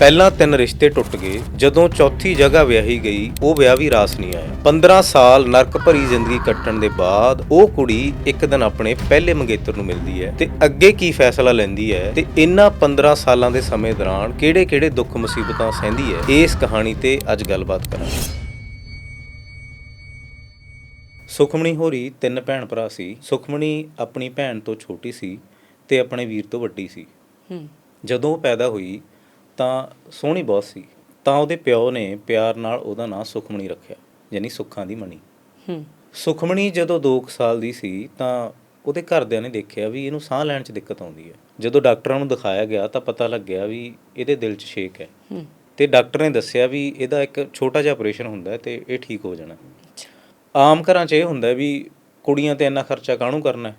ਪਹਿਲਾਂ ਤਿੰਨ ਰਿਸ਼ਤੇ ਟੁੱਟ ਗਏ। ਜਦੋਂ ਚੌਥੀ ਜਗ੍ਹਾ ਵਿਆਹੀ ਗਈ ਉਹ ਵਿਆਹ ਵੀ ਰਾਸ ਨਹੀਂ ਆਇਆ। 15 ਸਾਲ ਨਰਕ ਭਰੀ ਜ਼ਿੰਦਗੀ ਕੱਟਣ ਦੇ ਬਾਅਦ ਉਹ ਕੁੜੀ ਇੱਕ ਦਿਨ ਆਪਣੇ ਪਹਿਲੇ ਮੰਗੇਤਰ ਨੂੰ ਮਿਲਦੀ ਹੈ ਤੇ ਅੱਗੇ ਕੀ ਫੈਸਲਾ ਲੈਂਦੀ ਹੈ ਤੇ ਇਨ੍ਹਾਂ 15 ਸਾਲਾਂ ਦੇ ਸਮੇਂ ਦੌਰਾਨ ਕਿਹੜੇ-ਕਿਹੜੇ ਦੁੱਖ ਮੁਸੀਬਤਾਂ ਸਹਿੰਦੀ ਹੈ ਇਸ ਕਹਾਣੀ ਤੇ ਅੱਜ ਗੱਲਬਾਤ ਕਰਾਂਗੇ। ਸੁਖਮਣੀ ਹੋਰੀ ਤਿੰਨ ਭੈਣ ਭਰਾ ਸੀ। ਸੁਖਮਣੀ ਆਪਣੀ ਭੈਣ ਤੋਂ ਛੋਟੀ ਸੀ ਤੇ ਆਪਣੇ ਵੀਰ ਤੋਂ ਵੱਡੀ ਸੀ। ਹੂੰ। ਜਦੋਂ ਉਹ ਪੈਦਾ ਹੋਈ ਤਾਂ ਸੋਹਣੀ ਬਹੁਤ ਸੀ। ਤਾਂ ਉਹਦੇ ਪਿਓ ਨੇ ਪਿਆਰ ਨਾਲ ਉਹਦਾ ਨਾਂ ਸੁਖਮਣੀ ਰੱਖਿਆ ਯਾਨੀ ਸੁੱਖਾਂ ਦੀ ਮਣੀ। ਹੂੰ। ਸੁਖਮਣੀ ਜਦੋਂ 2 ਸਾਲ ਦੀ ਸੀ ਤਾਂ ਉਹਦੇ ਘਰਦਿਆਂ ਨੇ ਦੇਖਿਆ ਵੀ ਇਹਨੂੰ ਸਾਹ ਲੈਣ 'ਚ ਦਿੱਕਤ ਆਉਂਦੀ ਹੈ। ਜਦੋਂ ਡਾਕਟਰਾਂ ਨੂੰ ਦਿਖਾਇਆ ਗਿਆ ਤਾਂ ਪਤਾ ਲੱਗਿਆ ਵੀ ਇਹਦੇ ਦਿਲ 'ਚ ਛੇਕ ਹੈ। ਹੂੰ। ਤੇ ਡਾਕਟਰ ਨੇ ਦੱਸਿਆ ਵੀ ਇਹਦਾ ਇੱਕ ਛੋਟਾ ਜਿਹਾ ਆਪਰੇਸ਼ਨ ਹੁੰਦਾ ਤੇ ਇਹ ਠੀਕ ਹੋ ਜਾਣਾ। ਆਮ ਘਰਾਂ 'ਚ ਇਹ ਹੁੰਦਾ ਵੀ ਕੁੜੀਆਂ ਤੇ ਇੰਨਾ ਖਰਚਾ ਕਾਹਨੂੰ ਕਰਨਾ ਹੈ?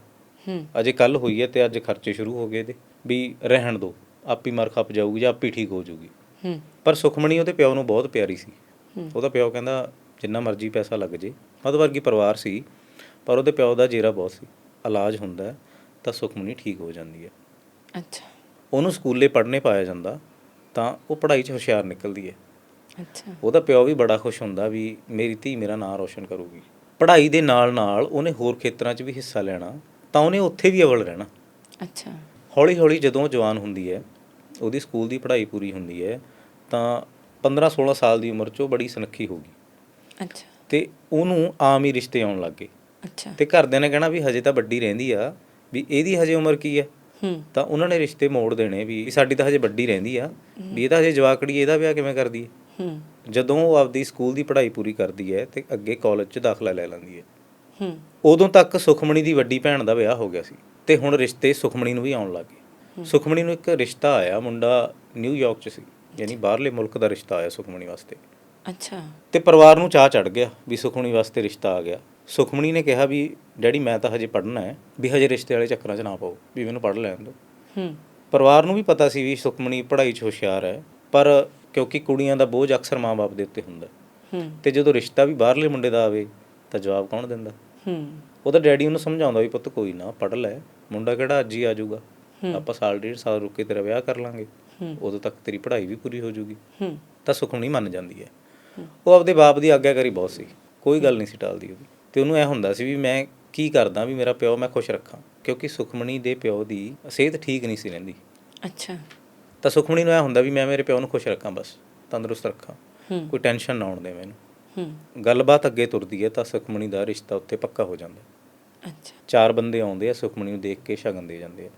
ਅਜੇ ਕੱਲ ਹੋਈ ਹੈ ਤੇ ਅੱਜ ਖਰਚੇ ਸ਼ੁਰੂ ਹੋ ਗਏ ਇਹਦੇ ਵੀ ਰਹਿਣ ਦੋ ਆਪੀ ਮਰ ਖੱਪ ਜਾਊਗੀ ਜਾਂ ਆਪੀ ਠੀਕ ਹੋ ਜਾਊਗੀ। ਹੂੰ। ਪਰ ਸੁਖਮਣੀ ਉਹਦੇ ਪਿਓ ਨੂੰ ਬਹੁਤ ਪਿਆਰੀ ਸੀ। ਹੂੰ। ਉਹਦਾ ਪਿਓ ਕਹਿੰਦਾ ਜਿੰਨਾ ਮਰਜ਼ੀ ਪੈਸਾ ਲੱਗ ਜੇ। ਮਧ ਵਰਗੀ ਪਰਿਵਾਰ ਸੀ ਪਰ ਉਹਦੇ ਪਿਓ ਦਾ ਜੇਰਾ ਬਹੁਤ ਸੀ। ਇਲਾਜ ਹੁੰਦਾ ਹੈ ਤਾਂ ਸੁਖਮਣੀ ਠੀਕ ਹੋ ਜਾਂਦੀ ਹੈ। ਅੱਛਾ। ਉਹਨੂੰ ਸਕੂਲੇ ਪੜ੍ਹਨੇ ਪਾਇਆ ਜਾਂਦਾ ਤਾਂ ਉਹ ਪੜ੍ਹਾਈ 'ਚ ਹੁਸ਼ਿਆਰ ਨਿਕਲਦੀ ਹੈ। ਅੱਛਾ। ਉਹਦਾ ਪਿਓ ਵੀ ਬੜਾ ਖੁਸ਼ ਹੁੰਦਾ ਵੀ ਮੇਰੀ ਧੀ ਮੇਰਾ ਨਾਂ ਰੋਸ਼ਨ ਕਰੂਗੀ। ਪੜ੍ਹਾਈ ਦੇ ਨਾਲ ਨਾਲ ਉਹਨੇ ਹੋਰ ਖੇਤਰਾਂ 'ਚ ਵੀ ਹਿੱਸਾ ਲੈਣਾ ਤਾਂ ਉਹਨੇ ਉੱਥੇ ਵੀ ਅਵਲ ਰਹਿਣਾ। ਅੱਛਾ। ਹੌਲੀ ਹੌਲੀ ਜਦੋਂ ਜਵਾਨ ਹੁੰਦੀ ਹੈ ਉਹਦੀ ਸਕੂਲ ਦੀ ਪੜ੍ਹਾਈ ਪੂਰੀ ਹੁੰਦੀ ਹੈ ਤਾਂ 15 16 ਸਾਲ ਦੀ ਉਮਰ 'ਚ ਉਹ ਬੜੀ ਸੁਨੱਖੀ ਹੋ ਗਈ। ਅੱਛਾ। ਤੇ ਉਹਨੂੰ ਆਮ ਹੀ ਰਿਸ਼ਤੇ ਆਉਣ ਲੱਗ ਗਏ। ਅੱਛਾ। ਤੇ ਘਰਦਿਆਂ ਨੇ ਕਹਿਣਾ ਵੀ ਹਜੇ ਤਾਂ ਵੱਡੀ ਰਹਿੰਦੀ ਆ ਵੀ ਇਹਦੀ ਹਜੇ ਉਮਰ ਕੀ ਆ ਹੂੰ। ਤਾਂ ਉਹਨਾਂ ਨੇ ਰਿਸ਼ਤੇ ਮੋੜ ਦੇਣੇ ਵੀ ਸਾਡੀ ਤਾਂ ਹਜੇ ਵੱਡੀ ਰਹਿੰਦੀ ਆ ਵੀ ਇਹ ਤਾਂ ਹਜੇ ਜਵਾਕੜੀ ਇਹਦਾ ਵਿਆਹ ਕਿਵੇਂ ਕਰਦੀ ਹੈ? ਜਦੋਂ ਉਹ ਆਪਦੀ ਸਕੂਲ ਦੀ ਪੜ੍ਹਾਈ ਪੂਰੀ ਕਰਦੀ ਹੈ ਤੇ ਅੱਗੇ ਕਾਲਜ 'ਚ ਦਾਖਲਾ ਲੈ ਲੈਂਦੀ ਹੈ। ਹੂੰ। ਉਦੋਂ ਤੱਕ ਸੁਖਮਣੀ ਦੀ ਵੱਡੀ ਭੈਣ ਦਾ ਵਿਆਹ ਹੋ ਗਿਆ ਸੀ ਤੇ ਹੁਣ ਰਿਸ਼ਤੇ ਸੁਖਮਣੀ ਨੂੰ ਵੀ ਆਉਣ ਲੱਗ ਸੁਖਮਣੀ ਨੂੰ ਇੱਕ ਰਿਸ਼ਤਾ ਆਇਆ ਮੁੰਡਾ ਨਿਊਯਾਰਕ 'ਚ ਸੀ ਯਾਨੀ ਬਾਹਰਲੇ ਮੁਲਕ ਦਾ ਰਿਸ਼ਤਾ ਆਇਆ ਸੁਖਮਣੀ ਵਾਸਤੇ। ਅੱਛਾ। ਤੇ ਪਰਿਵਾਰ ਨੂੰ ਚਾਹ ਚੜ ਗਿਆ ਵੀ ਸੁਖਮਣੀ ਵਾਸਤੇ ਰਿਸ਼ਤਾ ਆ ਗਿਆ। ਸੁਖਮਣੀ ਨੇ ਕਿਹਾ ਵੀ ਡੈਡੀ ਮੈਂ ਤਾਂ ਹਜੇ ਪੜ੍ਹਨਾ ਹੈ ਵੀ ਹਜੇ ਰਿਸ਼ਤੇ ਵਾਲੇ ਚੱਕਰਾਂ 'ਚ ਨਾ ਪਾਓ ਵੀ ਮੈਨੂੰ ਪੜ੍ਹ ਲੈਣ ਦਿਓ। ਹੂੰ। ਪਰਿਵਾਰ ਨੂੰ ਵੀ ਪਤਾ ਸੀ ਵੀ ਸੁਖਮਣੀ ਪੜ੍ਹਾਈ 'ਚ ਹੁਸ਼ਿਆਰ ਹੈ ਪਰ ਕਿਉਂਕਿ ਕੁੜੀਆਂ ਦਾ ਬੋਝ ਅਕਸਰ ਮਾਂ-ਬਾਪ ਦੇ ਉੱਤੇ ਹੁੰਦਾ। ਹੂੰ। ਤੇ ਜਦੋਂ ਰਿਸ਼ਤਾ ਵੀ ਬਾਹਰਲੇ ਮੁੰਡੇ ਦਾ ਆਵੇ ਤਾਂ ਜਵਾਬ ਕੌਣ ਦਿੰਦਾ? ਹੂੰ। ਉਹਦਾ ਡੈਡੀ ਉਹਨੂੰ ਸਮਝਾਉਂਦਾ ਵੀ ਪੁੱਤ ਕੋਈ ਨਾ ਪੜ੍ਹ ਲੈ ਮੁੰਡਾ ਕਿਹੜਾ ਅੱਜ ਹੀ ਆ ਜਾਊਗਾ। ਆਪਾਂ ਸਾਲ ਡੇਢ ਸਾਲ ਰੁਕ ਕੇ ਤੇਰਾ ਵਿਆਹ ਕਰ ਲਾਂਗੇ। ਉਦੋਂ ਤੱਕ ਤੇਰੀ ਪੜ੍ਹਾਈ ਵੀ ਪੂਰੀ ਹੋ ਜਾਊਗੀ ਹੂੰ। ਤਾਂ ਸੁਖਮਣੀ ਮੰਨ ਜਾਂਦੀ ਹੈ। ਉਹ ਆਪਦੇ ਬਾਪ ਦੀ ਆਗਿਆਕਾਰੀ ਬਹੁਤ ਸੀ। ਕੋਈ ਗੱਲ ਨਹੀਂ ਸੀ ਟਾਲਦੀ ਉਹਦੀ। ਤੇ ਉਹਨੂੰ ਇਹ ਹੁੰਦਾ ਸੀ ਵੀ ਮੈਂ ਕੀ ਕਰਦਾ ਵੀ ਮੇਰਾ ਪਿਓ ਮੈਂ ਖੁਸ਼ ਰੱਖਾਂ। ਕਿਉਂਕਿ ਸੁਖਮਣੀ ਦੇ ਪਿਓ ਦੀ ਸਿਹਤ ਠੀਕ ਨਹੀਂ ਸੀ ਰਹਿੰਦੀ। ਅੱਛਾ। ਤਾਂ ਸੁਖਮਣੀ ਨੂੰ ਇਹ ਹੁੰਦਾ ਵੀ ਮੈਂ ਮੇਰੇ ਪਿਓ ਨੂੰ ਖੁਸ਼ ਰੱਖਾਂ ਬਸ ਤੰਦਰੁਸਤ ਰੱਖਾਂ। ਕੋਈ ਟੈਨਸ਼ਨ ਨਾ ਆਉਣ ਦੇ ਮੈਨੂੰ। ਹੂੰ। ਗੱਲਬਾਤ ਅੱਗੇ ਤੁਰਦੀ ਹੈ ਤਾਂ ਸੁਖਮਣੀ ਦਾ ਰਿਸ਼ਤਾ ਉੱਥੇ ਪੱਕਾ ਹੋ ਜਾਂਦਾ। ਅੱਛਾ। ਚਾਰ ਬੰਦੇ ਆਉਂਦੇ ਆ ਸੁਖਮਣੀ ਨੂੰ ਦੇਖ ਕੇ ਸ਼ਗਨ ਦੇ ਜਾਂਦੇ ਆ।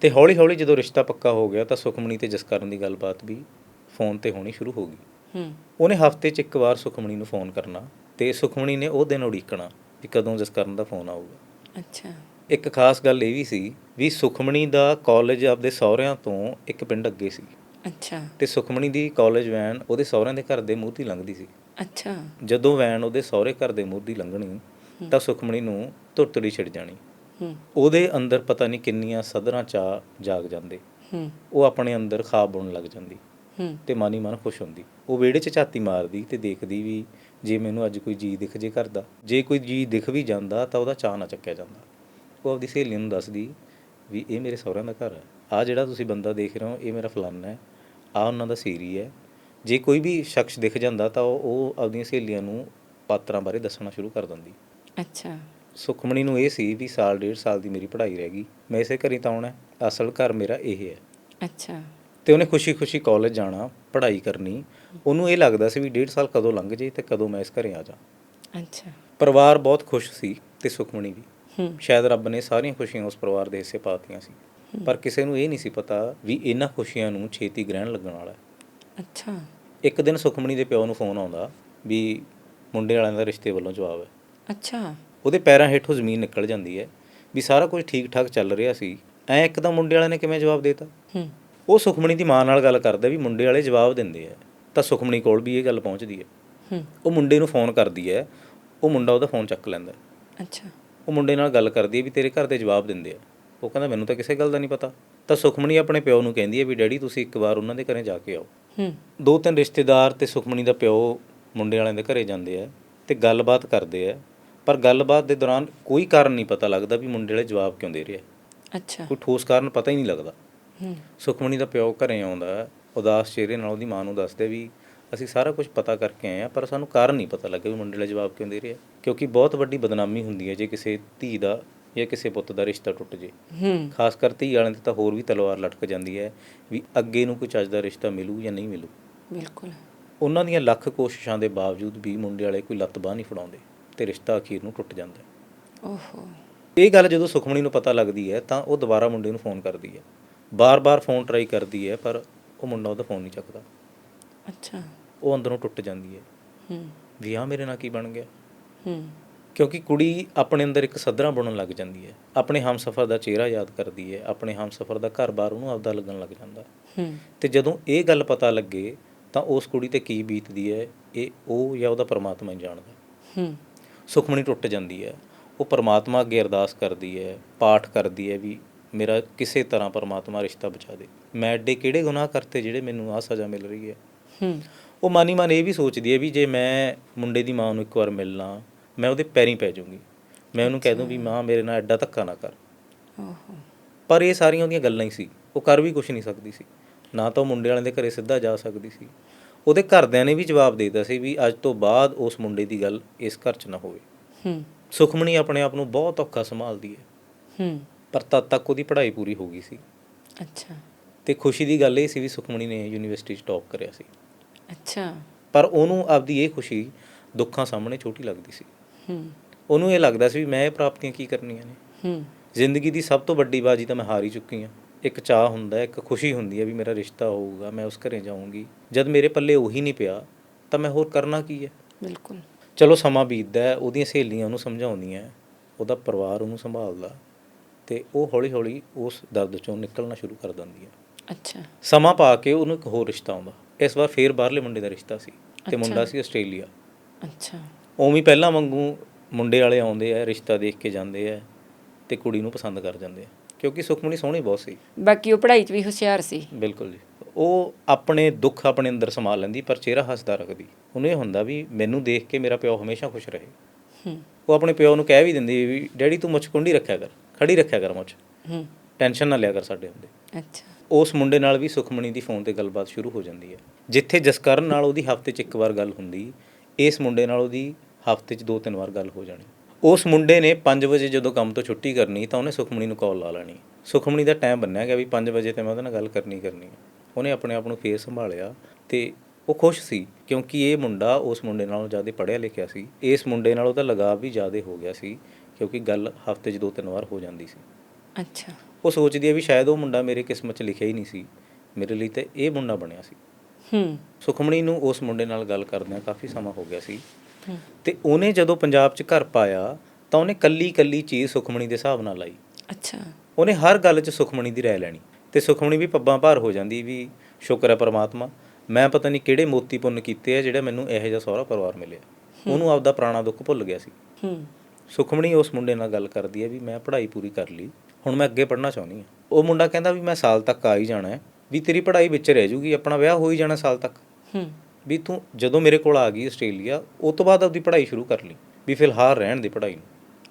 ਤੇ ਹੌਲੀ ਹੌਲੀ ਜਦੋਂ ਰਿਸ਼ਤਾ ਪੱਕਾ ਹੋ ਗਿਆ ਤਾਂ ਸੁਖਮਣੀ ਤੇ ਜਸਕਰਨ ਦੀ ਗੱਲਬਾਤ ਵੀ ਫੋਨ ਤੇ ਹੋਣੀ ਸ਼ੁਰੂ ਹੋ ਗਈ। ਹੂੰ। ਉਹਨੇ ਹਫ਼ਤੇ 'ਚ ਇੱਕ ਵਾਰ ਸੁਖਮਣੀ ਨੂੰ ਫੋਨ ਕਰਨਾ ਤੇ ਸੁਖਮਣੀ ਨੇ ਉਹ ਦਿਨ ਉਡੀਕਣਾ ਵੀ ਕਦੋਂ ਜਸਕਰਨ ਦਾ ਫੋਨ ਆਊਗਾ। ਅੱਛਾ। ਇੱਕ ਖਾਸ ਗੱਲ ਇਹ ਵੀ ਸੀ ਵੀ ਸੁਖਮਣੀ ਦਾ ਕਾਲਜ ਆਪਦੇ ਸਹੁਰਿਆਂ ਤੋਂ ਇੱਕ ਪਿੰਡ ਅੱਗੇ ਸੀ। ਅੱਛਾ। ਤੇ ਸੁਖਮਣੀ ਦੀ ਕਾਲਜ ਵੈਨ ਉਹਦੇ ਸਹੁਰਿਆਂ ਦੇ ਘਰ ਦੇ ਮੂੰਹ ਦੀ ਲੰਘਦੀ ਸੀ। ਅੱਛਾ। ਜਦੋਂ ਵੈਨ ਉਹਦੇ ਸਹੁਰੇ ਘਰ ਦੇ ਮੂੰਹ ਦੀ ਲੰਘਣੀ ਤਾਂ ਸੁਖਮਣੀ ਨੂੰ ਧੁਰਤੜੀ ਛਿੜ ਜਾਣੀ। ਉਹਦੇ ਅੰਦਰ ਪਤਾ ਨਹੀਂ ਕਿੰਨੀਆਂ ਸਦਰਾਂ ਚਾ ਜਾਗ ਜਾਂਦੇ। ਉਹ ਆਪਣੇ ਅੰਦਰ ਖਾਬ ਬੁਣਨ ਲੱਗ ਜਾਂਦੀ। ਤੇ ਮਨ ਮਨ ਖੁਸ਼ ਹੁੰਦੀ। ਉਹ ਵਿਹੜੇ 'ਚ ਝਾਤੀ ਮਾਰਦੀ ਤੇ ਦੇਖਦੀ ਵੀ ਜੇ ਮੈਨੂੰ ਅੱਜ ਕੋਈ ਜੀ ਦਿਖ ਜੇ ਕਰਦਾ। ਜੇ ਕੋਈ ਜੀ ਦਿਖ ਵੀ ਜਾਂਦਾ ਤਾਂ ਉਹਦਾ ਚਾਹ ਨਾ ਚੱਕਿਆ ਜਾਂਦਾ। ਉਹ ਆਪਦੀ ਸਹੇਲੀ ਨੂੰ ਦੱਸਦੀ ਵੀ ਇਹ ਮੇਰੇ ਸਹੁਰਿਆਂ ਦਾ ਘਰ ਹੈ। ਆ ਜਿਹੜਾ ਤੁਸੀਂ ਬੰਦਾ ਦੇਖ ਰਹੇ ਹੋ ਇਹ ਮੇਰਾ ਫਲਾਨਾ ਹੈ। ਆ ਉਹਨਾਂ ਦਾ ਸੀਰੀ ਹੈ। ਜੇ ਕੋਈ ਵੀ ਸ਼ਖਸ ਦਿਖ ਜਾਂਦਾ ਤਾਂ ਉਹ ਉਹ ਆਪਦੀਆਂ ਸਹੇਲੀਆਂ ਨੂੰ ਪਾਤਰਾਂ ਬਾਰੇ ਦੱਸਣਾ ਸ਼ੁਰੂ ਕਰ ਦਿੰਦੀ। ਅੱਛਾ। ਸੁਖਮਣੀ ਨੂੰ ਇਹ ਸੀ ਵੀ ਸਾਲ ਡੇਢ ਸਾਲ ਦੀ ਮੇਰੀ ਪੜ੍ਹਾਈ ਰਹਿ ਗਈ। ਮੈਂ ਇਸੇ ਘਰੀ ਤਾਂ ਆਉਣਾ। ਅਸਲ ਘਰ ਮੇਰਾ ਇਹ ਹੈ। ਅੱਛਾ। ਤੇ ਉਹਨੇ ਖੁਸ਼ੀ-ਖੁਸ਼ੀ ਕਾਲਜ ਜਾਣਾ ਪੜ੍ਹਾਈ ਕਰਨੀ। ਉਹਨੂੰ ਇਹ ਲੱਗਦਾ ਸੀ ਵੀ ਡੇਢ ਸਾਲ ਕਦੋਂ ਲੰਘ ਜੇ ਤੇ ਕਦੋਂ ਮੈਂ ਇਸ ਘਰੇ ਆ ਜਾ ਅੱਛਾ। ਪਰਿਵਾਰ ਬਹੁਤ ਖੁਸ਼ ਸੀ ਤੇ ਸੁਖਮਣੀ ਵੀ। ਹੂੰ। ਸ਼ਾਇਦ ਰੱਬ ਨੇ ਸਾਰੀਆਂ ਖੁਸ਼ੀਆਂ ਉਸ ਪਰਿਵਾਰ ਦੇ ਹਿੱਸੇ ਪਾਤੀਆਂ ਸੀ। ਪਰ ਕਿਸੇ ਨੂੰ ਇਹ ਨਹੀਂ ਸੀ ਪਤਾ ਵੀ ਇਹਨਾਂ ਖੁਸ਼ੀਆਂ ਨੂੰ ਛੇਤੀ ਗ੍ਰਹਿਣ ਲੱਗਣ ਵਾਲਾ ਹੈ। ਅੱਛਾ। ਇੱਕ ਦਿਨ ਸੁਖਮਣੀ ਦੇ ਪਿਓ ਨੂੰ ਫੋਨ ਆਉਂਦਾ ਵੀ ਮੁੰਡੇ ਵਾਲਿਆਂ ਦਾ ਰਿਸ਼ਤੇ ਵੱਲੋਂ ਜਵਾਬ ਹੈ। ਅੱਛਾ। ਉਹਦੇ ਪੈਰਾਂ ਹੇਠੋਂ ਜ਼ਮੀਨ ਨਿਕਲ ਜਾਂਦੀ ਹੈ ਵੀ ਸਾਰਾ ਕੁਝ ਠੀਕ ਠਾਕ ਚੱਲ ਰਿਹਾ ਸੀ। ਐ ਇੱਕਦਮ ਮੁੰਡੇ ਵਾਲਿਆਂ ਨੇ ਕਿਵੇਂ ਜਵਾਬ ਦੇਤਾ? ਹੂੰ। ਉਹ ਸੁਖਮਣੀ ਦੀ ਮਾਂ ਨਾਲ ਗੱਲ ਕਰਦਾ ਵੀ ਮੁੰਡੇ ਵਾਲੇ ਜਵਾਬ ਦਿੰਦੇ ਆ ਤਾਂ ਸੁਖਮਣੀ ਕੋਲ ਵੀ ਇਹ ਗੱਲ ਪਹੁੰਚਦੀ ਹੈ। ਹੂੰ। ਉਹ ਮੁੰਡੇ ਨੂੰ ਫੋਨ ਕਰਦੀ ਹੈ ਉਹ ਮੁੰਡਾ ਉਹਦਾ ਫੋਨ ਚੱਕ ਲੈਂਦਾ। ਅੱਛਾ। ਉਹ ਮੁੰਡੇ ਨਾਲ ਗੱਲ ਕਰਦੀ ਹੈ ਵੀ ਤੇਰੇ ਘਰ ਦੇ ਜਵਾਬ ਦਿੰਦੇ ਆ। ਉਹ ਕਹਿੰਦਾ ਮੈਨੂੰ ਤਾਂ ਕਿਸੇ ਗੱਲ ਦਾ ਨਹੀਂ ਪਤਾ। ਤਾਂ ਸੁਖਮਣੀ ਆਪਣੇ ਪਿਓ ਨੂੰ ਕਹਿੰਦੀ ਹੈ ਵੀ ਡੈਡੀ ਤੁਸੀਂ ਇੱਕ ਵਾਰ ਉਹਨਾਂ ਦੇ ਘਰੇ ਜਾ ਕੇ ਆਓ। ਹੂੰ। ਦੋ ਤਿੰਨ ਰਿਸ਼ਤੇਦਾਰ ਤੇ ਸੁਖਮਣੀ ਦਾ ਪਿਓ ਮੁੰਡੇ ਵਾਲਿਆਂ ਦੇ ਘਰੇ ਜਾਂਦੇ ਆ ਤੇ ਗੱਲਬਾਤ ਕਰਦੇ ਆ। ਪਰ ਗੱਲਬਾਤ ਦੇ ਦੌਰਾਨ ਕੋਈ ਕਾਰਨ ਨਹੀਂ ਪਤਾ ਲੱਗਦਾ ਵੀ ਮੁੰਡੇ ਵਾਲੇ ਜਵਾਬ ਕਿਉਂ ਦੇ ਰਿਹਾ। ਅੱਛਾ। ਕੋਈ ਠੋਸ ਕਾਰਨ ਪਤਾ ਹੀ ਨਹੀਂ ਲੱਗਦਾ। ਹੂੰ। ਸੁਖਮਣੀ ਦਾ ਪਿਓ ਘਰੇ ਆਉਂਦਾ ਉਦਾਸ ਚਿਹਰੇ ਨਾਲ ਉਹਦੀ ਮਾਂ ਨੂੰ ਦੱਸਦੇ ਵੀ ਅਸੀਂ ਸਾਰਾ ਕੁਝ ਪਤਾ ਕਰਕੇ ਆਏ ਆ ਪਰ ਸਾਨੂੰ ਕਾਰਨ ਨਹੀਂ ਪਤਾ ਲੱਗਿਆ ਵੀ ਮੁੰਡੇ ਵਾਲਾ ਜਵਾਬ ਕਿਉਂ ਦੇ ਰਿਹਾ। ਕਿਉਂਕਿ ਬਹੁਤ ਵੱਡੀ ਬਦਨਾਮੀ ਹੁੰਦੀ ਹੈ ਜੇ ਕਿਸੇ ਧੀ ਦਾ ਜਾਂ ਕਿਸੇ ਪੁੱਤ ਦਾ ਰਿਸ਼ਤਾ ਟੁੱਟ ਜੇ। ਹੂੰ। ਖਾਸ ਕਰ ਧੀ ਵਾਲਿਆਂ ਤੇ ਤਾਂ ਹੋਰ ਵੀ ਤਲਵਾਰ ਲਟਕ ਜਾਂਦੀ ਹੈ ਵੀ ਅੱਗੇ ਨੂੰ ਕੋਈ ਚੱਜ ਦਾ ਰਿਸ਼ਤਾ ਮਿਲੂ ਜਾਂ ਨਹੀਂ ਮਿਲੂ। ਬਿਲਕੁਲ। ਉਹਨਾਂ ਦੀਆਂ ਲੱਖ ਕੋਸ਼ਿਸ਼ਾਂ ਦੇ ਬਾਵਜੂਦ ਵੀ ਮੁੰਡੇ ਵਾਲੇ ਕੋਈ ਲੱਤ ਬਾਹ ਨਹੀਂ ਫੜਾਉਂਦੇ। ਤੇ ਰਿਸ਼ਤਾ ਅਖੀਰ ਨੂੰ ਟੁੱਟ ਜਾਂਦਾ ਹੈ। ਓਹੋ। ਇਹ ਗੱਲ ਜਦੋਂ ਸੁਖਮਣੀ ਨੂੰ ਪਤਾ ਲੱਗਦੀ ਹੈ ਤਾਂ ਉਹ ਦੁਬਾਰਾ ਮੁੰਡੇ ਨੂੰ ਫੋਨ ਕਰਦੀ ਹੈ। ਬਾਰ-ਬਾਰ ਫੋਨ ਟਰਾਈ ਕਰਦੀ ਹੈ ਪਰ ਉਹ ਮੁੰਡਾ ਉਹਦਾ ਫੋਨ ਨਹੀਂ ਚੱਕਦਾ। ਅੱਛਾ। ਉਹ ਅੰਦਰੋਂ ਟੁੱਟ ਜਾਂਦੀ ਹੈ। ਹੂੰ। ਵੀ ਆ ਮੇਰੇ ਨਾਲ ਕੀ ਬਣ ਗਿਆ? ਹੂੰ। ਕਿਉਂਕਿ ਕੁੜੀ ਆਪਣੇ ਅੰਦਰ ਇੱਕ ਸਦਰਾ ਬਣਨ ਲੱਗ ਜਾਂਦੀ ਹੈ। ਆਪਣੇ ਹਮਸਫਰ ਦਾ ਚਿਹਰਾ ਯਾਦ ਕਰਦੀ ਹੈ। ਆਪਣੇ ਹਮਸਫਰ ਦਾ ਘਰ-ਬਾਰ ਉਹਨੂੰ ਆਪਦਾ ਲੱਗਣ ਲੱਗ ਜਾਂਦਾ ਹੂੰ। ਤੇ ਜਦੋਂ ਇਹ ਗੱਲ ਪਤਾ ਲੱਗੇ ਤਾਂ ਉਸ ਕੁੜੀ ਤੇ ਕੀ ਬੀਤਦੀ ਹੈ ਇਹ ਉਹ ਜਾਂ ਉਹਦਾ ਪਰਮਾਤਮਾ ਹੀ ਜਾਣਦਾ ਹੂੰ। ਸੁਖਮਣੀ ਟੁੱਟ ਜਾਂਦੀ ਹੈ। ਉਹ ਪਰਮਾਤਮਾ ਅੱਗੇ ਅਰਦਾਸ ਕਰਦੀ ਹੈ ਪਾਠ ਕਰਦੀ ਹੈ ਵੀ ਮੇਰਾ ਕਿਸੇ ਤਰ੍ਹਾਂ ਪਰਮਾਤਮਾ ਰਿਸ਼ਤਾ ਬਚਾ ਦੇ। ਮੈਂ ਐਡੇ ਕਿਹੜੇ ਗੁਨਾਹ ਕਰਤੇ ਜਿਹੜੇ ਮੈਨੂੰ ਆ ਸਜ਼ਾ ਮਿਲ ਰਹੀ ਹੈ? ਹੂੰ। ਉਹ ਮਾਨੀ ਮਨ ਇਹ ਵੀ ਸੋਚਦੀ ਹੈ ਵੀ ਜੇ ਮੈਂ ਮੁੰਡੇ ਦੀ ਮਾਂ ਨੂੰ ਇੱਕ ਵਾਰ ਮਿਲਣਾ ਮੈਂ ਉਹਦੇ ਪੈਰੀਂ ਪੈ ਜਾਊਂਗੀ। ਮੈਂ ਉਹਨੂੰ ਕਹਿ ਦੂੰ ਵੀ ਮਾਂ ਮੇਰੇ ਨਾਲ ਐਡਾ ਧੱਕਾ ਨਾ ਕਰ। ਪਰ ਇਹ ਸਾਰੀਆਂ ਉਹਦੀਆਂ ਗੱਲਾਂ ਹੀ ਸੀ। ਉਹ ਕਰ ਵੀ ਕੁਝ ਨਹੀਂ ਸਕਦੀ ਸੀ। ਨਾ ਤਾਂ ਉਹ ਮੁੰਡੇ ਵਾਲਿਆਂ ਦੇ ਘਰੇ ਸਿੱਧਾ ਜਾ ਸਕਦੀ ਸੀ। ਉਹਦੇ ਘਰਦਿਆਂ ਨੇ ਵੀ ਜਵਾਬ ਦੇ ਦਿੱਤਾ ਸੀ ਵੀ ਅੱਜ ਤੋਂ ਬਾਅਦ ਉਸ ਮੁੰਡੇ ਦੀ ਗੱਲ ਇਸ ਘਰ 'ਚ ਨਾ ਹੋਵੇ। ਹੂੰ। ਸੁਖਮਣੀ ਆਪਣੇ ਆਪ ਨੂੰ ਬਹੁਤ ਔਖਾ ਸੰਭਾਲਦੀ ਹੈ। ਹੂੰ। ਪਰ ਤਦ ਤੱਕ ਉਹਦੀ ਪੜ੍ਹਾਈ ਪੂਰੀ ਹੋ ਗਈ ਸੀ। ਅੱਛਾ। ਤੇ ਖੁਸ਼ੀ ਦੀ ਗੱਲ ਇਹ ਸੀ ਵੀ ਸੁਖਮਣੀ ਨੇ ਯੂਨੀਵਰਸਿਟੀ 'ਚ ਟੌਪ ਕਰਿਆ ਸੀ। ਅੱਛਾ। ਪਰ ਉਹਨੂੰ ਆਪਦੀ ਇਹ ਖੁਸ਼ੀ ਦੁੱਖਾਂ ਸਾਹਮਣੇ ਛੋਟੀ ਲੱਗਦੀ ਸੀ। ਹੂੰ। ਉਹਨੂੰ ਇਹ ਲੱਗਦਾ ਸੀ ਵੀ ਮੈਂ ਇਹ ਪ੍ਰਾਪਤੀਆਂ ਕੀ ਕਰਨੀਆਂ ਨੇ? ਹੂੰ। ਜ਼ਿੰਦਗੀ ਦੀ ਸਭ ਤੋਂ ਵੱਡੀ ਬਾਜੀ ਤਾਂ ਮੈਂ ਹਾਰ ਹੀ ਚੁੱਕੀ ਹਾਂ। ਇੱਕ ਚਾਹ ਹੁੰਦਾ ਇੱਕ ਖੁਸ਼ੀ ਹੁੰਦੀ ਹੈ ਵੀ ਮੇਰਾ ਰਿਸ਼ਤਾ ਹੋਊਗਾ ਮੈਂ ਉਸ ਘਰੇ ਜਾਊਂਗੀ। ਜਦ ਮੇਰੇ ਪੱਲੇ ਉਹੀ ਨਹੀਂ ਪਿਆ ਤਾਂ ਮੈਂ ਹੋਰ ਕਰਨਾ ਕੀ ਹੈ? ਬਿਲਕੁਲ। ਚਲੋ ਸਮਾਂ ਬੀਤਦਾ ਹੈ, ਉਹਦੀਆਂ ਸਹੇਲੀਆਂ ਉਹਨੂੰ ਸਮਝਾਉਂਦੀਆਂ ਉਹਦਾ ਪਰਿਵਾਰ ਉਹਨੂੰ ਸੰਭਾਲਦਾ ਤੇ ਉਹ ਹੌਲੀ-ਹੌਲੀ ਉਸ ਦਰਦ ਚੋਂ ਨਿਕਲਣਾ ਸ਼ੁਰੂ ਕਰ ਦਿੰਦੀ ਹੈ ਅੱਛਾ। ਸਮਾਂ ਪਾ ਕੇ ਉਹਨੂੰ ਇੱਕ ਹੋਰ ਰਿਸ਼ਤਾ ਆਉਂਦਾ। ਇਸ ਵਾਰ ਫੇਰ ਬਾਹਰਲੇ ਮੁੰਡੇ ਦਾ ਰਿਸ਼ਤਾ ਸੀ ਤੇ ਮੁੰਡਾ। ਸੀ ਆਸਟ੍ਰੇਲੀਆ। ਅੱਛਾ। ਉਵੇਂ ਪਹਿਲਾਂ ਵਾਂਗੂ ਮੁੰਡੇ ਵਾਲੇ ਆਉਂਦੇ ਆ ਰਿਸ਼ਤਾ ਦੇਖ ਕੇ ਜਾਂਦੇ ਆ ਤੇ ਕੁੜੀ ਨੂੰ ਪਸੰਦ ਕਰ ਜਾਂਦੇ ਆ ਕਿਉਂਕਿ ਸੁਖਮਣੀ ਸੋਹਣੀ ਬਹੁਤ ਸੀ। ਬਾਕੀ ਉਹ ਪੜ੍ਹਾਈ 'ਚ ਵੀ ਹੁਸ਼ਿਆਰ ਸੀ। ਬਿਲਕੁਲ ਜੀ। ਉਹ ਆਪਣੇ ਦੁੱਖ ਆਪਣੇ ਅੰਦਰ ਸਮਾ ਲੈਂਦੀ ਪਰ ਚਿਹਰਾ ਹੱਸਦਾ ਰੱਖਦੀ। ਉਹਨੂੰ ਇਹ ਹੁੰਦਾ ਵੀ ਮੈਨੂੰ ਦੇਖ ਕੇ ਮੇਰਾ ਪਿਓ ਹਮੇਸ਼ਾ ਖੁਸ਼ ਰਹੇ। ਹੂੰ। ਉਹ ਆਪਣੇ ਪਿਓ ਨੂੰ ਕਹਿ ਵੀ ਦਿੰਦੀ ਵੀ ਡੈਡੀ ਤੂੰ ਮੁੱਛ ਕੁੰਡੀ ਰੱਖਿਆ ਕਰ ਖੜੀ ਰੱਖਿਆ ਕਰ ਮੁੱਛ। ਹੂੰ। ਟੈਨਸ਼ਨ ਨਾ ਲਿਆ ਕਰ ਸਾਡੇ ਹੁੰਦੇ। ਅੱਛਾ। ਉਸ ਮੁੰਡੇ ਨਾਲ ਵੀ ਸੁਖਮਣੀ ਦੀ ਫੋਨ ਤੇ ਗੱਲਬਾਤ ਸ਼ੁਰੂ ਹੋ ਜਾਂਦੀ ਹੈ। ਜਿੱਥੇ ਜਸਕਰਨ ਨਾਲ ਉਹਦੀ ਹਫ਼ਤੇ 'ਚ ਇੱਕ ਵਾਰ ਗੱਲ ਹੁੰਦੀ ਇਸ ਮੁੰਡੇ ਨਾਲ ਉਹਦੀ ਹਫ਼ਤੇ 'ਚ ਦੋ ਤਿੰਨ ਵਾਰ ਗੱਲ ਹੋ ਜਾਣੀ। ਉਸ ਮੁੰਡੇ ਨੇ 5 ਵਜੇ ਜਦੋਂ ਕੰਮ ਤੋਂ ਛੁੱਟੀ ਕਰਨੀ ਤਾਂ ਉਹਨੇ ਸੁਖਮਣੀ ਨੂੰ ਕਾਲ ਲਾ ਲੈਣੀ। ਸੁਖਮਣੀ ਦਾ ਟਾਈਮ ਬੰਨਿਆ ਗਿਆ ਵੀ 5 ਵਜੇ ਤੇ ਮੈਂ ਉਹਦੇ ਨਾਲ ਗੱਲ ਕਰਨੀ ਕਰਨੀ ਹੈ ਉਹਨੇ ਆਪਣੇ ਆਪ ਨੂੰ ਫੇਰ ਸੰਭਾਲਿਆ ਤੇ ਉਹ ਖੁਸ਼ ਸੀ ਕਿਉਂਕਿ ਇਹ ਮੁੰਡਾ ਉਸ ਮੁੰਡੇ ਨਾਲੋਂ ਜ਼ਿਆਦਾ ਪੜ੍ਹਿਆ ਲਿਖਿਆ ਸੀ। ਇਸ ਮੁੰਡੇ ਨਾਲ ਉਹਦਾ ਲਗਾਵ ਵੀ ਜ਼ਿਆਦਾ ਹੋ ਗਿਆ ਸੀ ਕਿਉਂਕਿ ਗੱਲ ਹਫ਼ਤੇ 'ਚ ਦੋ ਤਿੰਨ ਵਾਰ ਹੋ ਜਾਂਦੀ ਸੀ। ਅੱਛਾ। ਉਹ ਸੋਚਦੀ ਹੈ ਵੀ ਸ਼ਾਇਦ ਉਹ ਮੁੰਡਾ ਮੇਰੇ ਕਿਸਮਤ 'ਚ ਲਿਖਿਆ ਹੀ ਨਹੀਂ ਸੀ। ਮੇਰੇ ਲਈ ਤਾਂ ਇਹ ਮੁੰਡਾ ਬਣਿਆ ਸੀ। ਹੂੰ। ਸੁਖਮਣੀ ਨੂੰ ਉਸ ਮੁੰਡੇ ਨਾਲ ਗੱਲ ਕਰਦਿਆਂ ਕਾਫੀ ਸਮਾਂ ਹੋ ਗਿਆ ਸੀ। ਤੇ ਉਹਨੇ ਜਦੋਂ ਪੰਜਾਬ 'ਚ ਘਰ ਪਾਇਆ ਤਾਂ ਉਹਨੇ ਕੱਲੀ ਕੱਲੀ ਚੀਜ਼ ਸੁਖਮਣੀ ਦੇ ਹਿਸਾਬ ਨਾਲ ਲਾਈ। ਅੱਛਾ। ਉਹਨੇ ਹਰ ਗੱਲ 'ਚ ਸੁਖਮਣੀ ਦੀ ਰਾਏ ਲੈਣੀ। ਤੇ ਸੁਖਮਣੀ ਵੀ ਪੱਬਾਂ ਭਾਰ ਹੋ ਜਾਂਦੀ ਵੀ ਸ਼ੁਕਰ ਹੈ ਪ੍ਰਮਾਤਮਾ ਮੈਂ ਪਤਾ ਨਹੀਂ ਕਿਹੜੇ ਮੋਤੀ ਪੁੰਨ ਕੀਤੇ ਆ ਜਿਹੜਾ ਮੈਨੂੰ ਇਹੋ ਜਿਹਾ ਸਹੁਰਾ ਪਰਿਵਾਰ ਮਿਲਿਆ। ਉਹਨੂੰ ਆਪਦਾ ਪੁਰਾਣਾ ਦੁੱਖ ਭੁੱਲ ਗਿਆ ਸੀ। ਹੂੰ। ਸੁਖਮਣੀ ਉਸ ਮੁੰਡੇ ਨਾਲ ਗੱਲ ਕਰਦੀ ਹੈ ਵੀ ਮੈਂ ਪੜ੍ਹਾਈ ਪੂਰੀ ਕਰ ਲਈ ਹੁਣ ਮੈਂ ਅੱਗੇ ਪੜ੍ਹਨਾ ਚਾਹੁੰਦੀ ਹਾਂ। ਉਹ ਮੁੰਡਾ ਕਹਿੰਦਾ ਵੀ ਮੈਂ ਸਾਲ ਤੱਕ ਆ ਹੀ ਜਾਣਾ ਹੈ ਵੀ ਤੇਰੀ ਪੜ੍ਹਾਈ ਵਿੱਚ ਰਹਿ ਜੂਗੀ ਆਪਣਾ ਵਿਆਹ ਹੋ ਹੀ ਜਾਣਾ ਸਾਲ ਤੱਕ। ਹੂੰ। ਵੀ ਤੂੰ ਜਦੋਂ ਮੇਰੇ ਕੋਲ ਆ ਗਈ ਆਸਟ੍ਰੇਲੀਆ ਉਸ ਤੋਂ ਬਾਅਦ ਆਪਦੀ ਪੜ੍ਹਾਈ ਸ਼ੁਰੂ ਕਰ ਲਈ ਵੀ ਫਿਲਹਾਲ ਰਹਿਣ ਦੇ ਪੜ੍ਹਾਈ ਨੂੰ।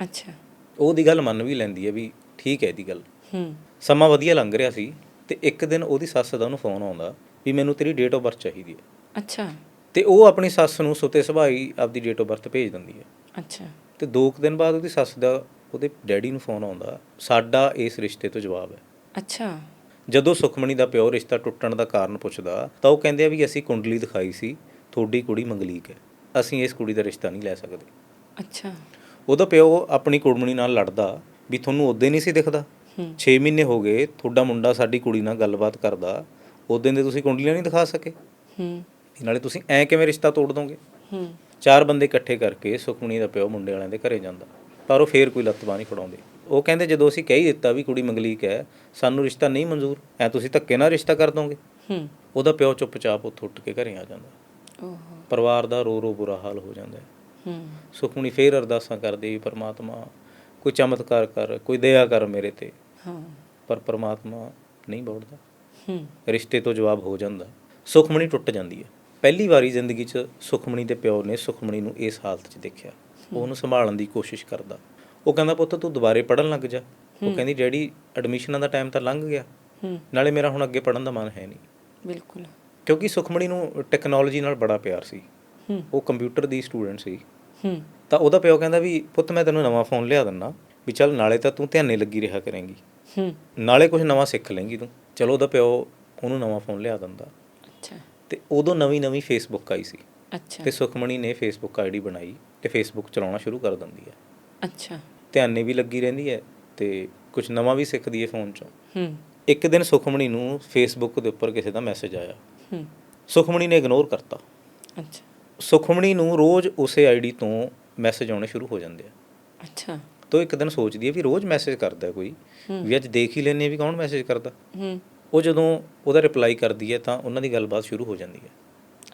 ਅੱਛਾ। ਉਹਦੀ ਗੱਲ ਮੰਨ ਵੀ ਲੈਂਦੀ ਹੈ ਵੀ ਠੀਕ ਹੈ ਇਹਦੀ ਗੱਲ। ਹੂੰ। ਸਮਾਂ ਵਧੀਆ ਲੰਘ ਰਿਹਾ ਸੀ ਤੇ ਇੱਕ ਦਿਨ ਉਹਦੀ ਸੱਸ ਦਾ ਉਹਨੂੰ ਫੋਨ ਆਉਂਦਾ ਵੀ ਮੈਨੂੰ ਤੇਰੀ ਡੇਟ ਆਫ ਬਰਥ ਚਾਹੀਦੀ ਹੈ। ਅੱਛਾ। ਤੇ ਉਹ ਆਪਣੀ ਸੱਸ ਨੂੰ ਸੁਤੇ ਸੁਭਾਈ ਆਪਦੀ ਡੇਟ ਆਫ ਬਰਥ ਭੇਜ ਦਿੰਦੀ ਹੈ। ਅੱਛਾ। ਤੇ ਦੋ ਕੁ ਦਿਨ ਬਾਅਦ ਉਹਦੀ ਸੱਸ ਦਾ ਉਹਦੇ ਡੈਡੀ ਨੂੰ ਫੋਨ ਆਉਂਦਾ ਸਾਡਾ ਇਸ ਰਿਸ਼ਤੇ ਤੋਂ ਜਵਾਬ ਹੈ। ਅੱਛਾ। ਜਦੋਂ ਸੁਖਮਣੀ ਦਾ ਪਿਓ ਰਿਸ਼ਤਾ ਟੁੱਟਣ ਦਾ ਕਾਰਨ ਪੁੱਛਦਾ ਤਾਂ ਉਹ ਕਹਿੰਦੇ ਆ ਵੀ ਅਸੀਂ ਕੁੰਡਲੀ ਦਿਖਾਈ ਸੀ ਤੁਹਾਡੀ ਕੁੜੀ ਮੰਗਲੀਕ ਹੈ। ਅਸੀਂ ਇਸ ਕੁੜੀ ਦਾ ਰਿਸ਼ਤਾ ਨਹੀਂ ਲੈ ਸਕਦੇ। ਅੱਛਾ। ਉਹਦਾ ਪਿਓ ਆਪਣੀ ਕੁੜਮਣੀ ਨਾਲ ਲੜਦਾ ਵੀ ਤੁਹਾਨੂੰ ਉਦੋਂ ਨਹੀਂ ਸੀ ਦਿਖਦਾ। ਹੂੰ। 6 ਮਹੀਨੇ ਹੋ ਗਏ ਤੁਹਾਡਾ ਮੁੰਡਾ ਸਾਡੀ ਕੁੜੀ ਨਾਲ ਗੱਲਬਾਤ ਕਰਦਾ ਉਦੋਂ ਦੇ ਤੁਸੀਂ ਕੁੰਡਲੀਆਂ ਨਹੀਂ ਦਿਖਾ ਸਕੇ। ਹੂੰ। ਨਾਲੇ ਤੁਸੀਂ ਐ ਕਿਵੇਂ ਰਿਸ਼ਤਾ ਤੋੜ ਦੋਗੇ? ਹੂੰ। ਚਾਰ ਬੰਦੇ ਇਕੱਠੇ ਕਰਕੇ ਸੁਖਮਣੀ ਦਾ ਪਿਓ ਮੁੰਡੇ ਵਾਲਿਆਂ ਦੇ ਘਰੇ ਜਾਂਦਾ। ਪਰ ਉਹ ਫੇਰ ਕੋਈ ਲੱਤ ਬਾਂਹ ਨਹੀਂ ਫੜਾਉਂਦੇ। ਉਹ ਕਹਿੰਦੇ ਜਦੋਂ ਅਸੀਂ ਕਹਿ ਹੀ ਦਿੱਤਾ ਵੀ ਕੁੜੀ ਮੰਗਲੀਕ ਹੈ ਸਾਨੂੰ ਰਿਸ਼ਤਾ ਨਹੀਂ ਮਨਜ਼ੂਰ ਐ ਤੁਸੀਂ ਧੱਕੇ ਨਾਲ ਰਿਸ਼ਤਾ ਕਰ ਦੋਗੇ। ਹੂੰ। ਉਹਦਾ ਪਿਓ ਚੁੱਪਚਾਪ ਉੱਥੋਂ ਉੱਠ ਕੇ ਘਰੇ ਆ ਜਾਂਦਾ। ਓਹੋ। ਪਰਿਵਾਰ ਦਾ ਰੋ ਰੋ ਬੁਰਾ ਹਾਲ ਹੋ ਜਾਂਦਾ ਹੈ। ਸੁਖਮਣੀ ਫੇਰ ਅਰਦਾਸਾਂ ਕਰਦੀ ਵੀ ਪਰਮਾਤਮਾ ਕੋਈ ਚਮਤਕਾਰ ਕਰ ਕੋਈ ਦਇਆ ਕਰ ਮੇਰੇ ਤੇ। ਹਾਂ। ਪਰ ਪਰਮਾਤਮਾ ਨਹੀਂ ਬੋੜਦਾ ਹੂੰ। ਰਿਸ਼ਤੇ ਤੋਂ ਜਵਾਬ ਹੋ ਜਾਂਦਾ। ਸੁਖਮਣੀ ਟੁੱਟ ਜਾਂਦੀ ਹੈ। ਪਹਿਲੀ ਵਾਰੀ ਜ਼ਿੰਦਗੀ 'ਚ ਸੁਖਮਣੀ ਦੇ ਪਿਓ ਨੇ ਸੁਖਮਣੀ ਨੂੰ ਇਸ ਹਾਲਤ 'ਚ ਦੇਖਿਆ। ਉਹਨੂੰ ਸੰਭਾਲਣ ਦੀ ਕੋਸ਼ਿਸ਼ ਕਰਦਾ। ਉਹ ਕਹਿੰਦਾ ਪੁੱਤ ਤੂੰ ਦੁਬਾਰੇ ਪੜਨ ਲੱਗ ਜਾ। ਉਹ ਕਹਿੰਦੀ ਡੈਡੀ ਐਡਮਿਸ਼ਨਾਂ ਦਾ ਟਾਈਮ ਤਾਂ ਲੰਘ ਗਿਆ। ਨਾਲੇ ਮੇਰਾ ਹੁਣ ਅੱਗੇ ਪੜਨ ਦਾ ਮਨ ਹੈ ਨਹੀਂ। ਬਿਲਕੁਲ। ਕਿਉਂਕਿ ਸੁਖਮਣੀ ਨੂੰ ਟੈਕਨੋਲੋਜੀ ਨਾਲ ਬੜਾ ਪਿਆਰ ਸੀ। ਉਹ ਕੰਪਿਊਟਰ ਦੀ ਸਟੂਡੈਂਟ ਸੀ। ਤਾਂ ਉਹਦਾ ਪਿਓ ਕਹਿੰਦਾ ਵੀ ਪੁੱਤ ਮੈਂ ਤੈਨੂੰ ਨਵਾਂ ਫੋਨ ਲਿਆ ਦਿੰਦਾ ਵੀ ਚੱਲ ਨਾਲੇ ਤਾਂ ਤੂੰ ਧਿਆਨੇ ਲੱਗੀ ਰਿਹਾ ਕਰੇਂਗੀ। ਨਾਲੇ ਕੁਝ ਨਵਾਂ ਸਿੱਖ ਲੇਂਗੀ ਤੂੰ। ਚਲੋ ਉਹਦਾ ਪਿਓ ਉਹਨੂੰ ਨਵਾਂ ਫੋਨ ਲਿਆ ਦਿੰਦਾ। ਅੱਛਾ। ਤੇ ਉਦੋਂ ਨਵੀਂ ਨਵੀਂ ਫੇਸਬੁੱਕ ਆਈ ਸੀ। ਅੱਛਾ। ਤੇ ਸੁਖਮਣੀ ਨੇ ਫੇਸਬੁੱਕ ਆਈਡੀ ਬਣਾਈ। ਤੇ ਫੇਸਬੁੱਕ ਚਲਾਉਣਾ ਸ਼ੁਰੂ ਕਰ ਦਿੰਦੀ ਹੈ। ਅੱਛਾ। ਧਿਆਨੇ ਵੀ ਲੱਗੀ ਰਹਿੰਦੀ ਹੈ ਤੇ ਕੁਝ ਨਵਾਂ ਵੀ ਸਿੱਖਦੀ ਹੈ ਫੋਨ 'ਚੋਂ। ਹੂੰ। ਇੱਕ ਦਿਨ ਸੁਖਮਣੀ ਨੂੰ ਫੇਸਬੁੱਕ ਦੇ ਉੱਪਰ ਕਿਸੇ ਦਾ ਮੈਸੇਜ ਆਇਆ। ਹੂੰ। ਸੁਖਮਣੀ ਨੇ ਇਗਨੋਰ ਕਰਤਾ। ਅੱਛਾ। ਸੁਖਮਣੀ ਨੂੰ ਰੋਜ਼ ਉਸੇ ਆਈਡੀ ਤੋਂ ਮੈਸੇਜ ਆਉਣੇ ਸ਼ੁਰੂ ਹੋ ਜਾਂਦੇ ਆ। ਅੱਛਾ। ਤੋ ਇੱਕ ਦਿਨ ਸੋਚਦੀ ਹੈ ਵੀ ਰੋਜ਼ ਮੈਸੇਜ ਕਰਦਾ ਕੋਈ। ਵੀ ਅੱਜ ਦੇਖ ਹੀ ਲੈਨੇ ਵੀ ਕੌਣ ਮੈਸੇਜ ਕਰਦਾ। ਹੂੰ। ਉਹ ਜਦੋਂ ਉਹਦਾ ਰਿਪਲਾਈ ਕਰਦੀ ਹੈ ਤਾਂ ਉਹਨਾਂ ਦੀ ਗੱਲਬਾਤ ਸ਼ੁਰੂ ਹੋ ਜਾਂਦੀ ਹੈ।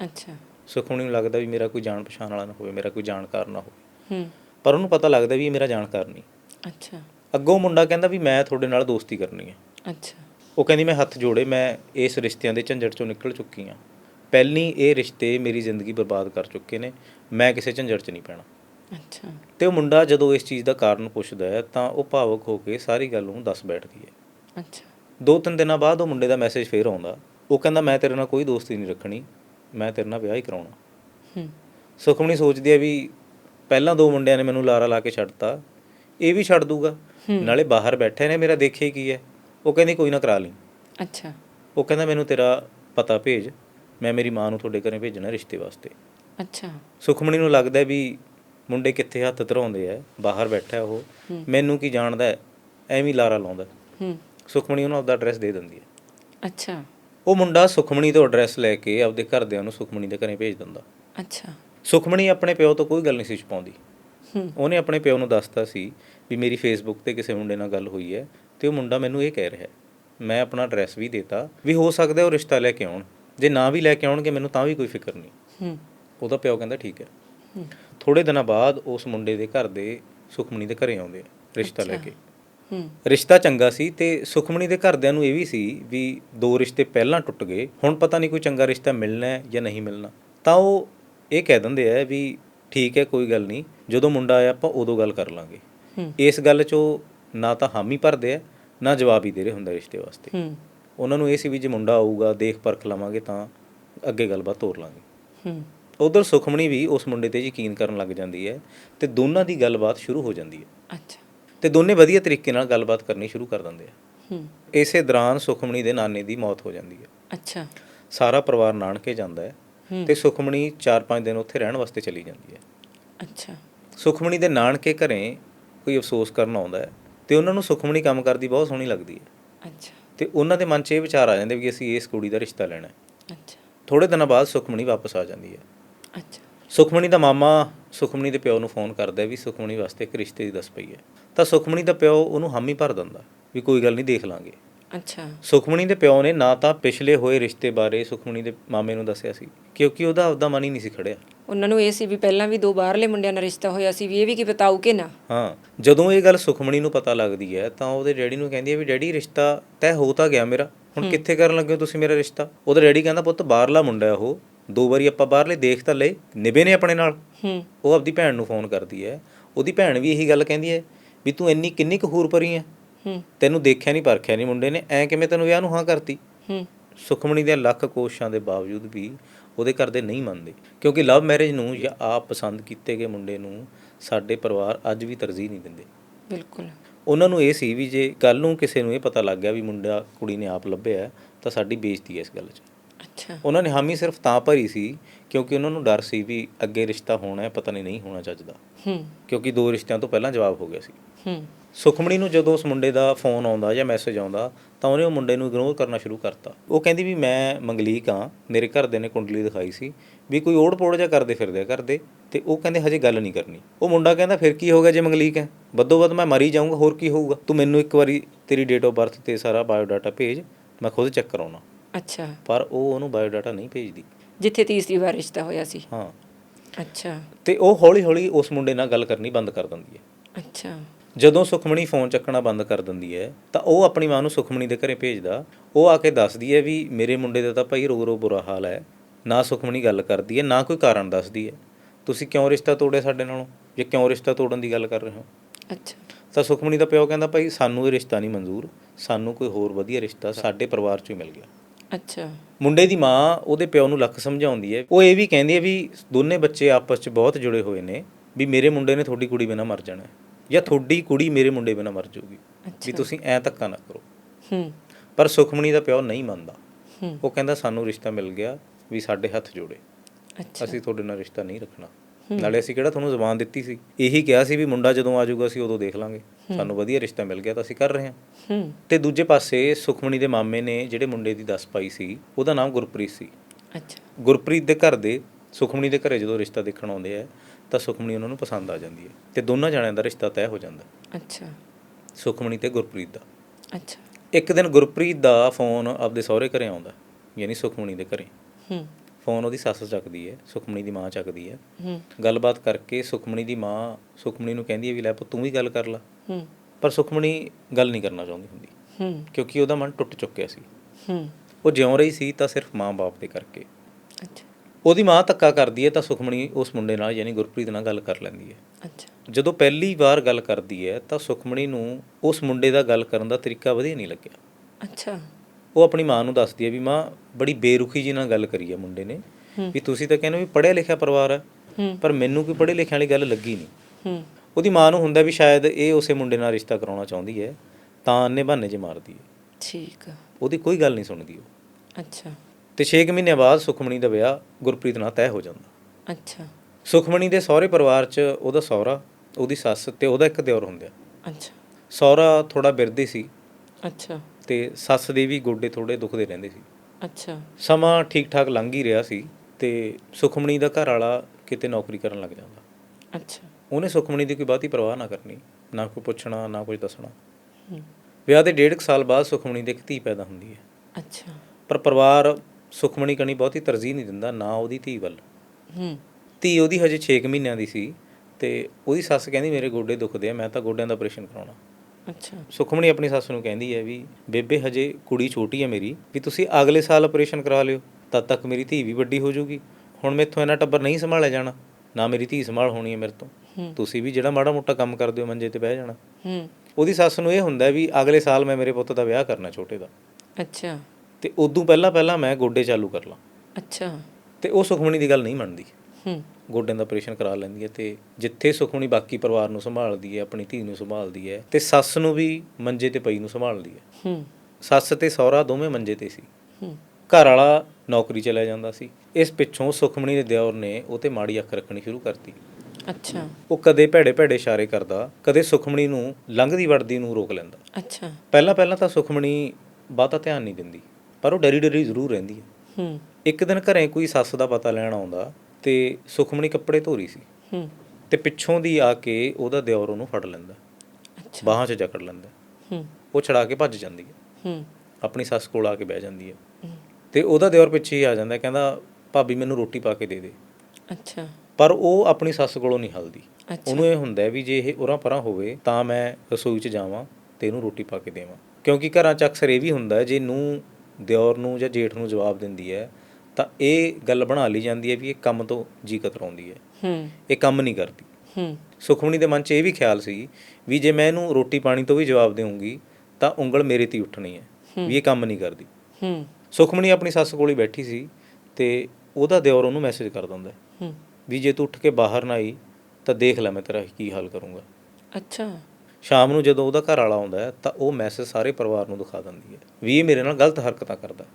ਅੱਛਾ। ਸੁਖਮਣੀ ਨੂੰ ਲੱਗਦਾ ਵੀ ਮੇਰਾ ਕੋਈ ਜਾਣ ਪਛਾਣ ਵਾਲਾ ਨਾ ਹੋਵੇ ਮੇਰਾ ਕੋਈ ਜਾਣਕਾਰ ਨਾ ਹੋਵੇ। ਹੂੰ। ਪਰ ਉਹਨੂੰ ਪਤਾ ਲੱਗਦਾ ਵੀ ਇਹ ਮੇਰਾ ਜਾਣਕਾਰ ਨਹੀਂ। ਅੱਛਾ। ਅੱਗੋਂ ਮੁੰਡਾ ਕਹਿੰਦਾ ਵੀ ਮੈਂ ਤੁਹਾਡੇ ਨਾਲ ਦੋਸਤੀ ਕਰਨੀ ਹੈ। ਅੱਛਾ। ਉਹ ਕਹਿੰਦੀ ਮੈਂ ਹੱਥ ਜੋੜੇ ਮੈਂ ਇਸ ਰਿਸ਼ਤਿਆਂ ਦੇ ਝੰਜਟ ਚੋਂ ਨਿਕਲ ਚੁੱਕੀ ਹਾਂ। ਪਹਿਲੀ ਇਹ ਰਿਸ਼ਤੇ ਮੇਰੀ ਜ਼ਿੰਦਗੀ ਬਰਬਾਦ ਕਰ ਚੁੱਕੇ ਨੇ ਮੈਂ ਕਿਸੇ ਝੰਜਟ 'ਚ ਨਹੀਂ ਪੈਣਾ। ਅੱਛਾ। ਤੇ ਉਹ ਮੁੰਡਾ ਜਦੋਂ ਇਸ ਚੀਜ਼ ਦਾ ਕਾਰਨ ਪੁੱਛਦਾ ਹੈ ਤਾਂ ਉਹ ਭਾਵੁਕ ਹੋ ਕੇ ਸਾਰੀ ਗੱਲ ਨੂੰ ਦੱਸ ਬੈਠਦੀ ਹੈ। ਅੱਛਾ। ਦੋ ਤਿੰਨ ਦਿਨਾਂ ਬਾਅਦ ਉਹ ਮੁੰਡੇ ਦਾ ਮੈਸੇਜ ਫੇਰ ਆਉਂਦਾ। ਉਹ ਕਹਿੰਦਾ ਮੈਂ ਤੇਰੇ ਨਾਲ ਕੋਈ ਦੋਸਤੀ ਨਹੀਂ ਰੱਖਣੀ। ਮੈਂ ਤੇਰੇ ਨਾਲ ਵਿਆਹ ਹੀ ਕਰਾਉਣਾ। ਹੂੰ। ਸੁਖਮਣੀ ਸੋਚਦੀ ਹੈ ਵੀ ਪਹਿਲਾਂ ਦੋ ਮੁੰਡਿਆਂ ਨੇ ਮੈਨੂੰ ਲਾਰਾ ਲਾ ਕੇ ਛੱਡਤਾ ਇਹ ਵੀ ਛੱਡ ਦੂਗਾ। ਨਾਲੇ ਬਾਹਰ ਬੈਠੇ ਨੇ ਮੇਰਾ ਦੇਖੇ ਕੀ ਹੈ ਉਹ ਕਹਿੰਦੀ ਕੋਈ ਨਾ ਕਰਾ ਲਈ। ਅੱਛਾ। ਉਹ ਕਹਿੰਦਾ ਮੈਨੂੰ ਤੇਰਾ ਪਤਾ ਭੇਜ ਮੈਂ ਮੇਰੀ ਮਾਂ ਨੂੰ ਤੁਹਾਡੇ ਘਰੇ ਭੇਜਣਾ ਰਿਸ਼ਤੇ ਵਾਸਤੇ। ਅੱਛਾ। ਸੁਖਮਣੀ ਨੂੰ ਲੱਗਦਾ ਵੀ ਮੁੰਡੇ ਕਿੱਥੇ ਹੱਥ ਧਰਾਉਂਦੇ ਆ ਬਾਹਰ ਬੈਠਾ ਉਹ। ਮੈਨੂੰ ਕੀ ਜਾਣਦਾ ਐਵੇਂ ਲਾਰਾ ਲਾਉਂਦਾ। ਹੈ। ਹੂੰ ਸੁਖਮਣੀ ਉਹਨੂੰ ਆਪਦਾ ਐਡਰੈਸ ਦੇ ਦਿੰਦੀ ਹੈ ਅੱਛਾ। ਉਹ ਮੁੰਡਾ ਸੁਖਮਣੀ ਤੋਂ ਐਡਰੈਸ ਲੈ ਕੇ ਆਪਦੇ ਘਰਦਿਆਂ ਨੂੰ ਸੁਖਮਣੀ ਦੇ ਘਰੇ ਭੇਜ ਦਿੰਦਾ। ਅੱਛਾ। ਸੁਖਮਣੀ ਆਪਣੇ ਪਿਓ ਤੋਂ ਕੋਈ ਗੱਲ ਨਹੀਂ ਸੀ ਛੁਪਾਉਂਦੀ। ਹੂੰ। ਉਹਨੇ ਆਪਣੇ ਪਿਓ ਨੂੰ ਦੱਸਤਾ ਸੀ ਵੀ ਮੇਰੀ ਫੇਸਬੁੱਕ ਤੇ ਕਿਸੇ ਮੁੰਡੇ ਨਾਲ ਗੱਲ ਹੋਈ ਹੈ ਤੇ ਉਹ ਮੁੰਡਾ ਮੈਨੂੰ ਇਹ ਕਹਿ ਰਿਹਾ ਹੈ ਮੈਂ ਆਪਣਾ ਐਡਰੈਸ ਵੀ ਦੇਤਾ ਵੀ ਹੋ ਸਕਦਾ ਉਹ ਰਿਸ਼ਤਾ ਲੈ ਕੇ ਆਉਣ। ਜੇ ਨਾ ਵੀ ਲੈ ਕੇ ਆਉਣਗੇ ਮੈਨੂੰ ਤਾਂ ਵੀ ਕੋਈ ਫਿਕਰ ਨਹੀਂ। ਹੂੰ। ਉਹਦਾ ਪਿਓ ਕਹਿੰਦਾ ਠੀਕ ਹੈ। ਹੂੰ। ਥੋੜੇ ਦਿਨਾਂ ਬਾਅਦ ਉਸ ਮੁੰਡੇ ਦੇ ਘਰ ਦੇ ਸੁਖਮਣੀ ਦੇ ਘਰੇ ਆਉਂਦੇ ਰਿਸ਼ਤਾ ਲੈ। ਕੇ। ਰਿਸ਼ਤਾ ਚੰਗਾ ਸੀ ਤੇ ਸੁਖਮਣੀ ਦੇ ਘਰਦਿਆਂ ਨੂੰ ਇਹ ਵੀ ਸੀ ਵੀ ਦੋ ਰਿਸ਼ਤੇ ਪਹਿਲਾਂ ਟੁੱਟ ਗਏ ਹੁਣ ਪਤਾ ਨਹੀਂ ਕੋਈ ਚੰਗਾ ਰਿਸ਼ਤਾ ਮਿਲਣਾ ਹੈ ਜਾਂ ਨਹੀਂ ਮਿਲਣਾ। ਤਾਂ ਉਹ ਇਹ ਕਹਿ ਦਿੰਦੇ ਆ ਵੀ ਠੀਕ ਹੈ ਕੋਈ ਗੱਲ ਨਹੀਂ ਜਦੋਂ ਮੁੰਡਾ ਆਇਆ ਆਪਾਂ ਉਦੋਂ ਗੱਲ ਕਰ ਲਾਂਗੇ। ਇਸ ਗੱਲ 'ਚ ਉਹ ਨਾ ਤਾਂ ਹਾਮੀ ਭਰਦੇ ਆ ਨਾ ਜਵਾਬ ਹੀ ਦੇ ਰਹੇ ਹੁੰਦੇ ਰਿਸ਼ਤੇ ਵਾਸਤੇ। ਉਹਨਾਂ ਨੂੰ ਇਹ ਸੀ ਵੀ ਜੇ ਮੁੰਡਾ ਆਊਗਾ ਦੇਖ ਪਰਖ ਲਵਾਂਗੇ ਤਾਂ ਅੱਗੇ ਗੱਲਬਾਤ ਤੋਰ ਲਾਂਗੇ। ਉਧਰ ਸੁਖਮਣੀ ਵੀ ਉਸ ਮੁੰਡੇ ਤੇ ਯਕੀਨ ਕਰਨ ਲੱਗ ਜਾਂਦੀ ਹੈ ਤੇ ਦੋਨਾਂ ਦੀ ਗੱਲਬਾਤ ਸ਼ੁਰੂ ਹੋ ਜਾਂਦੀ ਹੈ। ਅੱਛਾ। ਤੇ ਦੋਨੇ ਵਧੀਆ ਤਰੀਕੇ ਨਾਲ ਗੱਲਬਾਤ ਕਰਨੀ ਸ਼ੁਰੂ ਕਰ ਦਿੰਦੇ ਆ। ਹੂੰ। ਇਸੇ ਦੌਰਾਨ ਸੁਖਮਣੀ ਦੇ ਨਾਨੇ ਦੀ ਮੌਤ ਹੋ ਜਾਂਦੀ ਹੈ ਅੱਛਾ। ਸਾਰਾ ਪਰਿਵਾਰ ਨਾਨਕੇ ਜਾਂਦਾ ਹੈ ਤੇ ਸੁਖਮਣੀ 4-5 ਦਿਨ ਉੱਥੇ ਰਹਿਣ ਵਾਸਤੇ ਚਲੀ ਜਾਂਦੀ ਹੈ। ਅੱਛਾ। ਸੁਖਮਣੀ ਦੇ ਨਾਨਕੇ ਘਰੇ ਕੋਈ ਅਫਸੋਸ ਕਰਨ ਆਉਂਦਾ ਹੈ ਤੇ ਉਹਨਾਂ ਨੂੰ ਸੁਖਮਣੀ ਕੰਮ ਕਰਦੀ ਬਹੁਤ ਸੋਹਣੀ ਲੱਗਦੀ ਹੈ। ਅੱਛਾ। ਤੇ ਉਹਨਾਂ ਦੇ ਮਨ 'ਚ ਇਹ ਵਿਚਾਰ ਆ ਜਾਂਦੇ ਵੀ ਅਸੀਂ ਇਸ ਕੁੜੀ ਦਾ ਰਿਸ਼ਤਾ ਲੈਣਾ ਹੈ। ਅੱਛਾ। ਥੋੜੇ ਦਿਨਾਂ ਬਾਅਦ ਸੁਖਮਣੀ ਵਾਪਸ ਆ ਜਾਂਦੀ ਹੈ। ਅੱਛਾ। ਸੁਖਮਣੀ ਦਾ ਮਾਮਾ ਸੁਖਮਣੀ ਦੇ ਪਿਓ ਨੂੰ ਫੋਨ ਕਰਦਾ ਵੀ ਸੁਖਮਣੀ ਵਾਸਤੇ ਇੱਕ ਰਿਸ਼ਤੇ ਦੀ ਦੱਸ ਪਈ ਹੈ। ਤਾਂ ਸੁਖਮਣੀ ਦਾ ਪਿਓ ਉਹਨੂੰ ਹਾਮੀ ਭਰ ਦਿੰਦਾ ਵੀ ਕੋਈ ਗੱਲ ਨਹੀਂ ਦੇਖ ਲਾਂਗੇ। ਅੱਛਾ। ਸੁਖਮਣੀ ਦੇ ਪਿਓ ਨੇ ਨਾ ਤਾਂ ਪਿਛਲੇ ਹੋਏ ਰਿਸ਼ਤੇ ਬਾਰੇ ਸੁਖਮਣੀ ਦੇ ਮਾਮੇ ਨੂੰ ਦੱਸਿਆ ਸੀ ਕਿਉਂਕਿ ਉਹਦਾ ਆਪਦਾ ਮਨ ਹੀ ਨਹੀਂ ਸੀ ਖੜਿਆ। ਉਹਨਾਂ ਨੂੰ ਇਹ ਸੀ ਵੀ ਪਹਿਲਾਂ ਵੀ ਦੋ ਬਾਹਰਲੇ ਮੁੰਡਿਆਂ ਨਾਲ ਰਿਸ਼ਤਾ ਹੋਇਆ ਸੀ ਵੀ ਇਹ ਵੀ ਕੀ ਬਤਾਊ ਕਿ ਨਾ? ਹਾਂ ਜਦੋਂ ਇਹ ਗੱਲ ਸੁਖਮਣੀ ਨੂੰ ਪਤਾ ਲੱਗਦੀ ਹੈ ਤਾਂ ਉਹਦੇ ਡੈਡੀ ਨੂੰ ਕਹਿੰਦੀ ਹੈ ਵੀ ਡੈਡੀ ਰਿਸ਼ਤਾ ਤੈਅ ਹੋ ਤਾਂ ਗਿਆ ਮੇਰਾ ਹੁਣ ਕਿੱਥੇ ਕਰਨ ਲੱਗੇ ਹੋ ਤੁਸੀਂ ਮੇਰਾ ਰਿਸ਼ਤਾ? ਉਹਦਾ ਡੈਡੀ ਕਹਿੰਦਾ ਪੁੱਤ ਬਾਹਰਲਾ ਮੁੰਡਾ ਹੈ ਉਹ ਦੋ ਵਾਰੀ ਆਪਾਂ ਬਾਹਰਲੇ ਦੇਖ ਤਾਂ ਲਏ ਨਿਭੇ ਨੇ ਆਪਣੇ ਨਾਲ? ਹੂੰ। ਉਹ ਆਪਦੀ ਭੈਣ ਨੂੰ ਫੋਨ ਕਰਦੀ ਹੈ ਉਹਦੀ ਭੈਣ ਵੀ ਇਹੀ ਗੱਲ ਕਹਿੰਦੀ ਹੈ ਵੀ ਤੂੰ ਇੰਨੀ ਕਿੰਨੀ ਕੁ ਹੂਰ ਭਰੀ ਹੈ ਹੂੰ। ਤੈਨੂੰ ਦੇਖਿਆ ਨਹੀਂ ਪਰਖਿਆ ਨਹੀਂ ਮੁੰਡੇ ਨੇ। ਐ ਕਿਵੇਂ ਤੈਨੂੰ ਵਿਆਹ ਨੂੰ ਹਾਂ ਕਰਤੀ? ਹੂੰ। ਸੁਖਮਣੀ ਦੇ ਲੱਖ ਕੋਸ਼ਿਸ਼ਾਂ ਦੇ ਬਾਵਜੂਦ ਵੀ ਉਹਦੇ ਘਰ ਦੇ ਨਹੀਂ ਮੰਨਦੇ। ਕਿਉਂਕਿ ਲਵ ਮੈਰਿਜ ਨੂੰ ਜਾਂ ਆਪ ਪਸੰਦ ਕੀਤੇ ਗਏ ਮੁੰਡੇ ਨੂੰ ਸਾਡੇ ਪਰਿਵਾਰ ਅੱਜ ਵੀ ਤਰਜੀਹ ਨਹੀਂ ਦਿੰਦੇ। ਬਿਲਕੁਲ। ਉਹਨਾਂ ਨੂੰ ਇਹ ਸੀ ਵੀ ਜੇ ਕੱਲ ਨੂੰ ਕਿਸੇ ਨੂੰ ਇਹ ਪਤਾ ਲੱਗ ਗਿਆ ਵੀ ਮੁੰਡਾ ਕੁੜੀ ਨੇ ਆਪ ਲੱਭਿਆ ਤਾਂ ਸਾਡੀ ਬੇਇੱਜ਼ਤੀ ਹੈ ਇਸ ਗੱਲ 'ਚ। ਅੱਛਾ। ਉਹਨਾਂ ਨੇ ਹਾਮੀ ਸਿਰਫ ਤਾਂ ਭਰੀ ਸੀ ਕਿਉਂਕਿ ਉਹਨਾਂ ਨੂੰ ਡਰ ਸੀ ਵੀ ਅੱਗੇ ਰਿਸ਼ਤਾ ਹੋਣਾ ਹੈ ਪਤਾ ਨਹੀਂ ਨਹੀਂ ਹੋਣਾ ਚੱਜਦਾ ਹੂੰ। ਕਿਉਂਕਿ ਦੋ ਰਿਸ਼ਤਿਆਂ ਤੋਂ ਪਹਿਲਾਂ ਜਵਾਬ ਹੋ ਗਿਆ ਸੀ। ਹੂੰ। ਸੁਖਮਣੀ ਨੂੰ ਜਦੋਂ ਉਸ ਮੁੰਡੇ ਦਾ ਫੋਨ ਆਉਂਦਾ ਜਾਂ ਮੈਸੇਜ ਆਉਂਦਾ ਤਾਂ ਉਹਨੇ ਉਹ ਮੁੰਡੇ ਨੂੰ ਇਗਨੋਰ ਕਰਨਾ ਸ਼ੁਰੂ ਕਰਤਾ। ਉਹ ਕਹਿੰਦੀ ਵੀ ਮੈਂ ਮੰਗਲੀਕ ਆ ਮੇਰੇ ਘਰਦੇ ਨੇ ਕੁੰਡਲੀ ਦਿਖਾਈ ਸੀ ਵੀ ਕੋਈ ਓੜ ਪੋੜ ਜਿਹਾ ਕਰਦੇ ਫਿਰਦੇ ਆ ਕਰਦੇ ਤੇ ਉਹ ਕਹਿੰਦੇ ਹਜੇ ਗੱਲ ਨਹੀਂ ਕਰਨੀ। ਉਹ ਮੁੰਡਾ ਕਹਿੰਦਾ ਫਿਰ ਕੀ ਹੋ ਗਿਆ ਜੇ ਮੰਗਲੀਕ ਹੈ? ਵੱਧ ਮੈਂ ਮਰ ਜਾਊਂਗਾ ਹੋਰ ਕੀ ਹੋਊਗਾ? ਤੂੰ ਮੈਨੂੰ ਇੱਕ ਵਾਰੀ ਤੇਰੀ ਡੇਟ ਆਫ ਬਰਥ ਤੇ ਸਾਰਾ ਬਾਇਓਡਾਟਾ ਭੇਜ ਮੈਂ ਖੁਦ ਚੈੱਕ ਕਰਾਉਣਾ। ਅੱਛਾ। ਪਰ ਉਹ ਉਹਨੂੰ ਬਾਇਓਡਾਟਾ ਨਹੀਂ ਭੇਜਦੀ। ਜਿੱਥੇ ਤੀਸਰੀ ਵਾਰ ਰਿਸ਼ਤਾ ਹੋਇਆ ਸੀ। ਹਾਂ। ਅੱਛਾ। ਤੇ ਉਹ ਹੌਲੀ ਹੌਲੀ ਉਸ ਮੁੰਡੇ ਨਾਲ ਗੱਲ ਕਰਨੀ ਬੰਦ ਕਰ ਦਿੰਦੀ ਹੈ। ਅੱਛਾ। ਜਦੋਂ ਸੁਖਮਣੀ ਫੋਨ ਚੱਕਣਾ ਬੰਦ ਕਰ ਦਿੰਦੀ ਹੈ ਤਾਂ ਉਹ ਆਪਣੀ ਮਾਂ ਨੂੰ ਸੁਖਮਣੀ ਦੇ ਘਰੇ ਭੇਜਦਾ। ਉਹ ਆ ਕੇ ਦੱਸਦੀ ਹੈ ਵੀ ਮੇਰੇ ਮੁੰਡੇ ਦਾ ਤਾਂ ਭਾਈ ਰੋ ਰੋ ਬੁਰਾ ਹਾਲ ਹੈ। ਨਾ ਸੁਖਮਣੀ ਗੱਲ ਕਰਦੀ ਹੈ ਨਾ ਕੋਈ ਕਾਰਨ ਦੱਸਦੀ ਹੈ। ਤੁਸੀਂ ਕਿਉਂ ਰਿਸ਼ਤਾ ਤੋੜਿਆ ਸਾਡੇ ਨਾਲੋਂ? ਜਾਂ ਕਿਉਂ ਰਿਸ਼ਤਾ ਤੋੜਨ ਦੀ ਗੱਲ ਕਰ ਰਹੇ ਹੋ? ਅੱਛਾ। ਤਾਂ ਸੁਖਮਣੀ ਦਾ ਪਿਓ ਕਹਿੰਦਾ ਭਾਈ ਸਾਨੂੰ ਇਹ ਰਿਸ਼ਤਾ ਨਹੀਂ ਮਨਜ਼ੂਰ। ਸਾਨੂੰ ਕੋਈ ਹੋਰ ਵਧੀਆ ਰਿਸ਼ਤਾ ਸਾਡੇ ਪਰਿਵਾਰ ਚੋਂ ਹੀ ਮਿਲ ਗਿਆ। ਅੱਛਾ। ਮੁੰਡੇ ਦੀ ਮਾਂ ਉਹਦੇ ਪਿਓ ਨੂੰ ਲੱਖ ਸਮਝਾਉਂਦੀ ਹੈ। ਉਹ ਇਹ ਵੀ ਕਹਿੰਦੀ ਹੈ ਵੀ ਦੋਨੇ ਬੱਚੇ ਆਪਸ 'ਚ ਬਹੁਤ ਜੁੜੇ ਹੋਏ ਨੇ ਵੀ ਮੇਰੇ ਮੁੰਡੇ ਨੇ ਤੁਹਾਡੀ ਕੁੜੀ ਬਿਨਾਂ ਮਰ ਜਾਣਾ ਹੈ ਜਾਂ ਤੁਹਾਡੀ ਕੁੜੀ ਮੇਰੇ ਮੁੰਡੇ ਬਿਨਾਂ ਮਰ ਜਾਊਗੀ। ਵੀ ਤੁਸੀਂ ਐ ਧੱਕਾ ਨਾ ਕਰੋ। ਹੂੰ। ਪਰ ਸੁਖਮਣੀ ਦਾ ਪਿਓ ਨਹੀਂ ਮੰਨਦਾ। ਹੂੰ। ਉਹ ਕਹਿੰਦਾ ਸਾਨੂੰ ਰਿਸ਼ਤਾ ਮਿਲ ਗਿਆ ਵੀ ਸਾਡੇ ਹੱਥ ਜੋੜੇ। ਅੱਛਾ। ਅਸੀਂ ਤੁਹਾਡੇ ਨਾਲ ਰਿਸ਼ਤਾ ਨਹੀਂ ਰੱਖਣਾ। ਨਾਲੇ ਅਸੀਂ ਕਿਹੜਾ ਤੁਹਾਨੂੰ ਜ਼ਬਾਨ ਦਿੱਤੀ ਸੀ? ਇਹੀ ਕਿਹਾ ਸੀ ਵੀ ਮੁੰਡਾ ਜਦੋਂ ਆ ਜਾਊਗਾ ਅਸੀਂ ਉਦੋਂ ਦੇਖ ਲਾਂਗੇ। ਸਾਨੂੰ ਵਧੀਆ ਰਿਸ਼ਤਾ ਮਿਲ ਗਿਆ ਤਾਂ ਅਸੀਂ ਕਰ ਰਹੇ ਹਾਂ। ਹੂੰ। ਤੇ ਦੂਜੇ ਪਾਸੇ ਸੁਖਮਣੀ ਦੇ ਮਾਮੇ ਨੇ ਜਿਹੜੇ ਮੁੰਡੇ ਦੀ ਦੱਸ ਪਾਈ ਸੀ ਉਹਦਾ ਨਾਮ ਗੁਰਪ੍ਰੀਤ ਸੀ। ਅੱਛਾ। ਗੁਰਪ੍ਰੀਤ ਦੇ ਘਰ ਦੇ ਸੁਖਮਣੀ ਦੇ ਘਰੇ ਜਦੋਂ ਰਿਸ਼ਤਾ ਦੇਖਣ ਆਉਂਦੇ ਆ ਤਾਂ ਸੁਖਮਣੀ ਉਹਨਾਂ ਨੂੰ ਪਸੰਦ ਆ ਜਾਂਦੀ ਹੈ ਤੇ ਦੋਨਾਂ ਜਣਿਆਂ ਦਾ ਰਿਸ਼ਤਾ ਤੈਅ ਹੋ ਜਾਂਦਾ। ਅੱਛਾ। ਸੁਖਮਣੀ ਤੇ ਗੁਰਪ੍ਰੀਤ ਦਾ। ਅੱਛਾ। ਇੱਕ ਦਿਨ ਗੁਰਪ੍ਰੀਤ ਦਾ ਫੋਨ ਆਪਦੇ ਸਹੁਰੇ ਘਰੇ ਆਉਂਦਾ ਯਾਨੀ ਸੁਖਮਣੀ ਦੇ ਘਰੇ। ਹੂੰ। ਫੋਨ ਉਹਦੀ ਸੱਸ ਚੱਕਦੀ ਹੈ ਸੁਖਮਣੀ ਦੀ ਮਾਂ ਚੱਕਦੀ ਹੈ। ਹੂੰ। ਗੱਲਬਾਤ ਕਰਕੇ ਸੁਖਮਣੀ ਦੀ ਮਾਂ ਸੁਖਮਣੀ ਨੂੰ ਕਹਿੰਦੀ ਹੈ ਵੀ ਲੈ ਪੁੱਤ ਤੂੰ ਵੀ ਗੱਲ ਕਰ ਲੈ। ਹੂੰ। ਪਰ ਸੁਖਮਣੀ ਗੱਲ ਨਹੀਂ ਕਰਨਾ ਚਾਹੁੰਦੀ ਹੁੰਦੀ। ਹੂੰ। ਕਿਉਂਕਿ ਉਹਦਾ ਮਨ ਟੁੱਟ ਚੁੱਕਿਆ ਸੀ। ਹੂੰ। ਉਹ ਜਿਉਂ ਰਹੀ ਸੀ ਤਾਂ ਸਿਰਫ ਮਾਂ-ਬਾਪ ਦੇ ਕਰਕੇ। ਅੱਛਾ। ਉਹਦੀ ਮਾਂ ਧੱਕਾ ਕਰਦੀ ਹੈ ਤਾਂ ਸੁਖਮਣੀ ਉਸ ਮੁੰਡੇ ਨਾਲ ਯਾਨੀ ਗੁਰਪ੍ਰੀਤ ਨਾਲ ਗੱਲ ਕਰ ਲੈਂਦੀ ਹੈ। ਅੱਛਾ। ਜਦੋਂ ਪਹਿਲੀ ਵਾਰ ਗੱਲ ਕਰਦੀ ਹੈ ਤਾਂ ਸੁਖਮਣੀ ਨੂੰ ਉਸ ਮੁੰਡੇ ਦਾ ਗੱਲ ਕਰਨ ਦਾ ਤਰੀਕਾ ਵਧੀਆ ਨਹੀਂ ਲੱਗਿਆ। ਅੱਛਾ। ਉਹ ਆਪਣੀ ਮਾਂ ਨੂੰ ਦੱਸਦੀ ਹੈ ਵੀ ਮਾਂ ਬੜੀ ਬੇਰੁਖੀ ਜੀ ਨਾਲ ਗੱਲ ਕਰੀ ਹੈ ਮੁੰਡੇ ਨੇ। ਵੀ ਤੁਸੀਂ ਤਾਂ ਕਹਿੰਦੇ ਵੀ ਪੜ੍ਹਿਆ ਲਿਖਿਆ ਪਰਿਵਾਰ ਹੈ। ਪਰ ਮੈਨੂੰ ਕੋਈ ਪੜ੍ਹੇ ਲਿਖਿਆ ਵਾਲੀ ਗੱਲ ਲੱਗੀ ਨਹੀਂ। ਉਹਦੀ ਮਾਂ ਨੂੰ ਹੁੰਦਾ ਵੀ ਸ਼ਾਇਦ ਇਹ ਉਸੇ ਮੁੰਡੇ ਨਾਲ ਰਿਸ਼ਤਾ ਕਰਾਉਣਾ ਚਾਹੁੰਦੀ ਹੈ ਤਾਂ ਅੰਨੇ ਬਹਾਨੇ 'ਚ ਮਾਰਦੀ ਹੈ। ਠੀਕ ਉਹਦੀ ਕੋਈ ਗੱਲ ਨਹੀਂ ਸੁਣਦੀ ਉਹ। ਅੱਛਾ। ਤੇ 6 ਮਹੀਨੇ ਬਾਅਦ ਸੁਖਮਣੀ ਦਾ ਵਿਆਹ ਗੁਰਪ੍ਰੀਤ ਨਾਲ ਤੈਅ ਹੋ ਜਾਂਦਾ। ਅੱਛਾ। ਸੁਖਮਣੀ ਦੇ ਸਹੁਰੇ ਪਰਿਵਾਰ 'ਚ ਉਹਦਾ ਸਹੁਰਾ ਉਹਦੀ ਸੱਸ ਤੇ ਉਹਦਾ ਇੱਕ ਦਿਓਰ ਹੁੰਦੇ ਆ। ਅੱਛਾ। ਸਹੁਰਾ ਥੋੜਾ ਬਿਰਦੀ ਸੀ। ਅੱਛਾ। ਤੇ ਸੱਸ ਦੇ ਵੀ ਗੋਡੇ ਥੋੜੇ ਦੁਖਦੇ ਰਹਿੰਦੇ ਸੀ। ਅੱਛਾ। ਸਮਾਂ ਠੀਕ ਠਾਕ ਲੰਘ ਹੀ ਰਿਹਾ ਸੀ ਤੇ ਸੁਖਮਣੀ ਦਾ ਘਰ ਵਾਲਾ ਕਿਤੇ ਨੌਕਰੀ ਕਰਨ ਲੱਗ ਜਾਂਦਾ। ਅੱਛਾ। ਉਹਨੇ ਸੁਖਮਣੀ ਦੀ ਕੋਈ ਬਹੁਤੀ ਪਰਵਾਹ ਨਾ ਕਰਨੀ ਨਾ ਕੋਈ ਪੁੱਛਣਾ ਨਾ ਕੁਝ ਦੱਸਣਾ। ਵਿਆਹ ਦੇ ਡੇਢ ਕੁ ਸਾਲ ਬਾਅਦ ਸੁਖਮਣੀ ਦੇ ਇੱਕ ਧੀ ਪੈਦਾ ਹੁੰਦੀ ਹੈ। ਅੱਛਾ। ਪਰ ਪਰਿਵਾਰ ਸੁਖਮਣੀ ਕਣੀ ਬਹੁਤੀ ਤਰਜੀਹ ਨਹੀਂ ਦਿੰਦਾ ਨਾ ਉਹਦੀ ਧੀ ਵੱਲ। ਹੂੰ। ਧੀ ਉਹਦੀ ਹਜੇ 6 ਮਹੀਨਿਆਂ ਦੀ ਸੀ ਤੇ ਉਹਦੀ ਸੱਸ ਕਹਿੰਦੀ ਮੇਰੇ ਗੋਡੇ ਦੁਖਦੇ ਆ ਮੈਂ ਤਾਂ ਗੋਡਿਆਂ ਦਾ ਆਪਰੇਸ਼ਨ ਕਰਾਉਣਾ। ਅੱਛਾ। ਸੁਖਮਣੀ ਆਪਣੀ ਸੱਸ ਨੂੰ ਕਹਿੰਦੀ ਹੈ ਵੀ ਬੇਬੇ ਹਜੇ ਕੁੜੀ ਛੋਟੀ ਹੈ ਮੇਰੀ ਵੀ ਤੁਸੀਂ ਅਗਲੇ ਸਾਲ ਆਪਰੇਸ਼ਨ ਕਰਾ ਲਿਓ ਤਦ ਤੱਕ ਮੇਰੀ ਧੀ ਵੀ ਵੱਡੀ ਹੋ ਜਾਊਗੀ। ਹੁਣ ਮੈਥੋਂ ਇਹਨਾਂ ਟੱਬਰ ਨਹੀਂ ਸੰਭਾਲਿਆ ਜਾਣਾ ਨਾ ਮੇਰੀ ਧੀ ਸੰਭਾਲ ਹੋਣੀ ਹੈ ਮੇਰੇ ਤੋਂ। ਤੁਸੀਂ ਵੀ ਜਿਹੜਾ ਮਾੜਾ ਮੋਟਾ ਕੰਮ ਕਰਦੇ ਹੋ ਮੰਜੇ ਤੇ ਬਹਿ ਜਾਣਾ। ਹੂੰ। ਉਹਦੀ ਸੱਸ ਨੂੰ ਇਹ ਹੁੰਦਾ ਵੀ ਅਗਲੇ ਸਾਲ ਮੈਂ ਮੇਰੇ ਪੁੱਤ ਦਾ ਵਿਆਹ ਕਰਨਾ ਛੋਟੇ ਦਾ। ਅੱਛਾ। ਤੇ ਉਦੋਂ ਪਹਿਲਾਂ ਪਹਿਲਾਂ ਮੈਂ ਗੋਡੇ ਚਾਲੂ ਕਰ ਲਾਂ। ਅੱਛਾ। ਤੇ ਉਹ ਸੁਖਮਣੀ ਦੀ ਗੱਲ ਨਹੀਂ ਮੰਨਦੀ। ਹੂੰ। ਗੋਡਿਆਂ ਦਾ ਆਪਰੇਸ਼ਨ ਕਰਾ ਲੈਂਦੀ ਹੈ ਤੇ ਜਿੱਥੇ ਸੁਖਮਣੀ ਬਾਕੀ ਪਰਿਵਾਰ ਨੂੰ ਸੰਭਾਲਦੀ ਹੈ ਆਪਣੀ ਧੀ ਨੂੰ ਸੰਭਾਲਦੀ ਹੈ ਤੇ ਸੱਸ ਨੂੰ ਵੀ ਮੰਜੇ ਤੇ ਪਈ ਨੂੰ ਸੰਭਾਲਦੀ ਹੈ। ਹੂੰ। ਸੱਸ ਤੇ ਸਹੁਰਾ ਦੋਵੇਂ ਮੰਜੇ ਤੇ ਸੀ। ਹੂੰ। ਘਰ ਵਾਲਾ ਨੌਕਰੀ ਚਲਾ ਜਾਂਦਾ ਸੀ। ਇਸ ਪਿੱਛੋਂ ਸੁਖਮਣੀ ਦੇ ਦਿਓਰ ਨੇ ਉਹ ਤੇ ਮਾੜੀ ਅੱਖ ਰੱਖਣੀ ਸ਼ੁਰੂ ਕਰਤੀ। ਅੱਛਾ। ਉਹ ਕਦੇ ਭੈੜੇ ਭੈੜੇ ਇਸ਼ਾਰੇ ਕਰਦਾ ਕਦੇ ਸੁਖਮਣੀ ਨੂੰ ਲੰਘਦੀ ਵੜਦੀ ਨੂੰ ਰੋਕ ਲੈਂਦਾ। ਅੱਛਾ। ਪਹਿਲਾਂ ਪਹਿਲਾਂ ਤਾਂ ਸੁਖਮਣੀ ਬਹੁਤਾ ਧਿਆਨ ਨਹੀਂ ਦਿੰਦੀ ਪਰ ਉਹ ਡਰੀ ਡਰੀ ਜ਼ਰੂਰ ਰਹਿੰਦੀ ਹੈ। ਹੂੰ। ਇੱਕ ਦਿਨ ਘਰੇ ਕੋਈ ਸੱਸ ਦਾ ਪਤਾ ਲੈਣ ਆਉਂਦਾ ਤੇ ਸੁਖਮਣੀ ਕੱਪੜੇ ਧੋ ਰਹੀ ਸੀ। ਹੂੰ। ਤੇ ਪਿੱਛੋਂ ਦੀ ਆ ਕੇ ਉਹਦਾ ਦਿਓਰ ਉਹਨੂੰ ਫੜ ਲੈਂਦਾ। ਅੱਛਾ। ਬਾਹਾਂ 'ਚ ਜਕੜ ਲੈਂਦਾ। ਹੂੰ। ਉਹ ਛੜਾ ਕੇ ਭੱਜ ਜਾਂਦੀ ਹੈ। ਹੂੰ। ਆਪਣੀ ਸੱਸ ਕੋਲ ਆ ਕੇ ਬਹਿ ਜਾਂਦੀ ਹੈ। ਹੂੰ। ਤੇ ਉਹਦਾ ਦਿਓਰ ਪਿੱਛੇ ਹੀ ਆ ਜਾਂਦਾ ਕਹਿੰਦਾ ਭਾਬੀ ਮੈਨੂੰ ਰੋਟੀ ਪਾ ਕੇ ਦੇ ਦੇ। ਅੱਛਾ। ਪਰ ਉਹ ਆਪਣੀ ਸੱਸ ਕੋਲੋਂ ਨਹੀਂ ਹਲਦੀ। ਉਹਨੂੰ ਇਹ ਹੁੰਦਾ ਵੀ ਜੇ ਇਹ ਉਰਾਂ ਪਰਾਂ ਹੋਵੇ ਤਾਂ ਮੈਂ ਰਸੋਈ 'ਚ ਜਾਵਾਂ ਤੇ ਇਹਨੂੰ ਰੋਟੀ ਪਾ ਕੇ ਦੇਵਾਂ। ਕਿਉਂਕਿ ਘਰਾਂ 'ਚ ਅਕਸਰ ਇਹ ਵੀ ਹੁੰਦਾ ਜੇ ਨੂੰ ਦਿਓਰ ਨੂੰ ਜਾਂ ਜੇਠ ਨੂੰ ਜਵਾਬ ਦਿੰਦੀ ਹੈ ਤਾਂ ਇਹ ਗੱਲ ਬਣਾ ਲਈ ਜਾਂਦੀ ਹੈ ਵੀ ਇਹ ਕੰਮ ਤੋਂ ਜੀ ਕਤਰਾਉਂਦੀ ਹੈ। ਹੂੰ। ਇਹ ਕੰਮ ਨਹੀਂ ਕਰਦੀ। ਹੂੰ। ਸੁਖਮਣੀ ਦੇ ਮਨ 'ਚ ਇਹ ਵੀ ਖਿਆਲ ਸੀ ਵੀ ਜੇ ਮੈਂ ਇਹਨੂੰ ਰੋਟੀ ਪਾਣੀ ਤੋਂ ਵੀ ਜਵਾਬ ਦੇਵਾਂਗੀ ਤਾਂ ਉਂਗਲ ਮੇਰੇ ਤੇ ਉੱਠਣੀ ਹੈ ਵੀ ਇਹ ਕੰਮ ਨਹੀਂ ਕਰਦੀ। ਹੂੰ। ਸੁਖਮਣੀ ਆਪਣੀ ਸੱਸ ਕੋਲ ਹੀ ਬੈਠੀ ਸੀ ਤੇ ਉਹਦਾ ਦਿਓਰ ਉਹਨੂੰ ਮੈਸੇਜ ਕਰ ਦਿੰਦਾ ਹੈ ਵੀ ਜੇ ਤੂੰ ਉੱਠ ਕੇ ਬਾਹਰ ਨਾ ਆਈ ਤਾਂ ਦੇਖ ਲੈ ਮੈਂ ਤੇਰਾ ਕੀ ਹਾਲ ਕਰੂੰਗਾ। ਅੱਛਾ। ਸ਼ਾਮ ਨੂੰ ਜਦੋਂ ਉਹਦਾ ਘਰ ਵਾਲਾ ਆਉਂਦਾ ਹੈ ਤਾਂ ਉਹ ਮੈਸੇਜ ਸਾਰੇ ਪਰਿਵਾਰ ਨੂੰ ਦਿਖਾ ਦਿੰਦੀ ਹੈ ਵੀ ਇਹ ਮੇਰੇ ਨਾਲ ਗਲਤ ਹਰਕਤਾਂ ਕਰਦਾ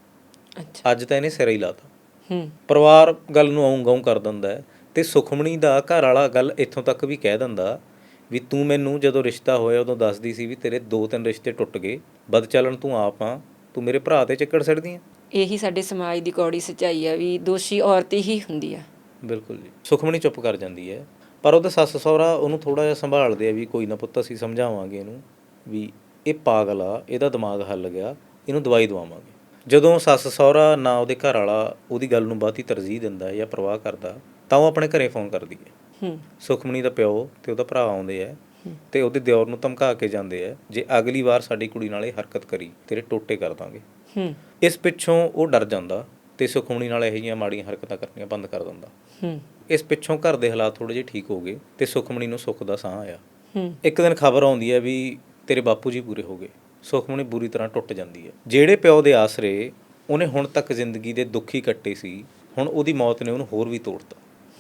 ਅੱਜ ਤਾਂ ਇਹਨੇ ਸਿਰ ਹੀ ਲਾਤਾ। ਹੂੰ। ਪਰਿਵਾਰ ਗੱਲ ਨੂੰ ਆਉਂ ਗਾਉਂ ਕਰ ਦਿੰਦਾ ਹੈ ਤੇ ਸੁਖਮਣੀ ਦਾ ਘਰ ਵਾਲਾ ਗੱਲ ਇੱਥੋਂ ਤੱਕ ਵੀ ਕਹਿ ਦਿੰਦਾ ਵੀ ਤੂੰ ਮੈਨੂੰ ਜਦੋਂ ਰਿਸ਼ਤਾ ਹੋਇਆ ਉਦੋਂ ਦੱਸਦੀ ਸੀ ਵੀ ਤੇਰੇ ਦੋ ਤਿੰਨ ਰਿਸ਼ਤੇ ਟੁੱਟ ਗਏ। ਬਦ ਚੱਲਣ ਤੂੰ ਆਪ ਆ ਤੂੰ ਮੇਰੇ ਭਰਾ ਤੇ ਚੱਕੜ ਸੜਦੀ ਆ। ਇਹੀ ਸਾਡੇ ਸਮਾਜ ਦੀ ਕੌੜੀ ਸੱਚਾਈ ਆ ਵੀ ਦੋਸ਼ੀ ਔਰਤ ਹੀ ਹੁੰਦੀ ਆ। ਬਿਲਕੁਲ ਜੀ। ਸੁਖਮਣੀ ਚੁੱਪ ਕਰ ਜਾਂਦੀ ਹੈ। ਪਰ ਉਹਦਾ ਸੱਸ ਸਹੁਰਾ ਉਹਨੂੰ ਥੋੜਾ ਜਿਹਾ ਸੰਭਾਲਦੇ ਆ ਵੀ ਕੋਈ ਨਾ ਪੁੱਤ ਅਸੀਂ ਸਮਝਾਵਾਂਗੇ ਇਹਨੂੰ ਵੀ ਇਹ ਪਾਗਲ ਆ ਇਹਦਾ ਦਿਮਾਗ ਹੱਲ ਗਿਆ ਇਹਨੂੰ ਦਵਾਈ ਦਵਾਵਾਂਗੇ। ਜਦੋਂ ਸੱਸ ਸਹੁਰਾ ਨਾ ਉਹਦੇ ਘਰ ਵਾਲਾ ਉਹਦੀ ਗੱਲ ਨੂੰ ਬਹੁਤੀ ਤਰਜੀਹ ਦਿੰਦਾ ਜਾਂ ਪਰਵਾਹ ਕਰਦਾ ਤਾਂ ਉਹ ਆਪਣੇ ਘਰੇ ਫੋਨ ਕਰਦੀ ਹੈ। ਹੂੰ। ਸੁਖਮਣੀ ਦਾ ਪਿਓ ਤੇ ਉਹਦਾ ਭਰਾ ਆਉਂਦੇ ਆ ਤੇ ਉਹਦੇ ਦਿਓਰ ਨੂੰ ਧਮਕਾ ਕੇ ਜਾਂਦੇ ਆ ਜੇ ਅਗਲੀ ਵਾਰ ਸਾਡੀ ਕੁੜੀ ਨਾਲ ਇਹ ਹਰਕਤ ਕਰੀ ਤੇਰੇ ਟੋਟੇ ਕਰ ਦਾਂਗੇ। ਹੂੰ। ਇਸ ਪਿੱਛੋਂ ਉਹ ਡਰ ਜਾਂਦਾ ਤੇ ਸੁਖਮਣੀ ਨਾਲ ਇਹੋ ਜਿਹੀਆਂ ਮਾੜੀਆਂ ਹਰਕਤਾਂ ਕਰਨੀਆਂ ਬੰਦ ਕਰ ਦਿੰਦਾ। ਹੂੰ। ਇਸ ਪਿੱਛੋਂ ਘਰ ਦੇ ਹਾਲਾਤ ਥੋੜੇ ਜਿਹੇ ਠੀਕ ਹੋ ਗਏ ਤੇ ਸੁਖਮਣੀ ਨੂੰ ਸੁੱਖ ਦਾ ਸਾਹ ਆਇਆ। ਹੂੰ। ਇੱਕ ਦਿਨ ਖਬਰ ਆਉਂਦੀ ਹੈ ਵੀ ਤੇਰੇ ਬਾਪੂ ਜੀ ਪੂਰੇ ਹੋ ਗਏ। ਸੁਖਮਣੀ ਬੁਰੀ ਤਰ੍ਹਾਂ ਟੁੱਟ ਜਾਂਦੀ ਹੈ। ਜਿਹੜੇ ਪਿਓ ਦੇ ਆਸਰੇ ਉਹਨੇ ਹੁਣ ਤੱਕ ਜ਼ਿੰਦਗੀ ਦੇ ਦੁੱਖ ਕੱਟੇ ਸੀ ਹੁਣ ਉਹਦੀ ਮੌਤ ਨੇ ਉਹਨੂੰ ਹੋਰ ਵੀ ਤੋੜਤਾ।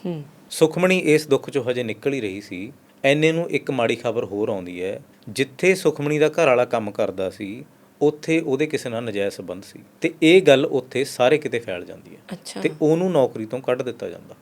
ਹੂੰ। ਸੁਖਮਣੀ ਇਸ ਦੁੱਖ ਚੋਂ ਹਜੇ ਨਿਕਲ ਹੀ ਰਹੀ ਸੀ। ਐਨੇ ਨੂੰ ਇੱਕ ਮਾੜੀ ਖਬਰ ਹੋਰ ਆਉਂਦੀ ਹੈ ਜਿੱਥੇ ਸੁਖਮਣੀ ਦਾ ਘਰ ਵਾਲਾ ਕੰਮ ਕਰਦਾ ਸੀ ਉੱਥੇ ਉਹਦੇ ਕਿਸੇ ਨਾਲ ਨਜਾਇਜ਼ ਸੰਬੰਧ ਸੀ ਤੇ ਇਹ ਗੱਲ ਉੱਥੇ ਸਾਰੇ ਕਿਤੇ ਫੈਲ ਜਾਂਦੀ ਹੈ ਤੇ ਉਹਨੂੰ ਨੌਕਰੀ ਤੋਂ ਕੱਢ ਦਿੱਤਾ ਜਾਂਦਾ।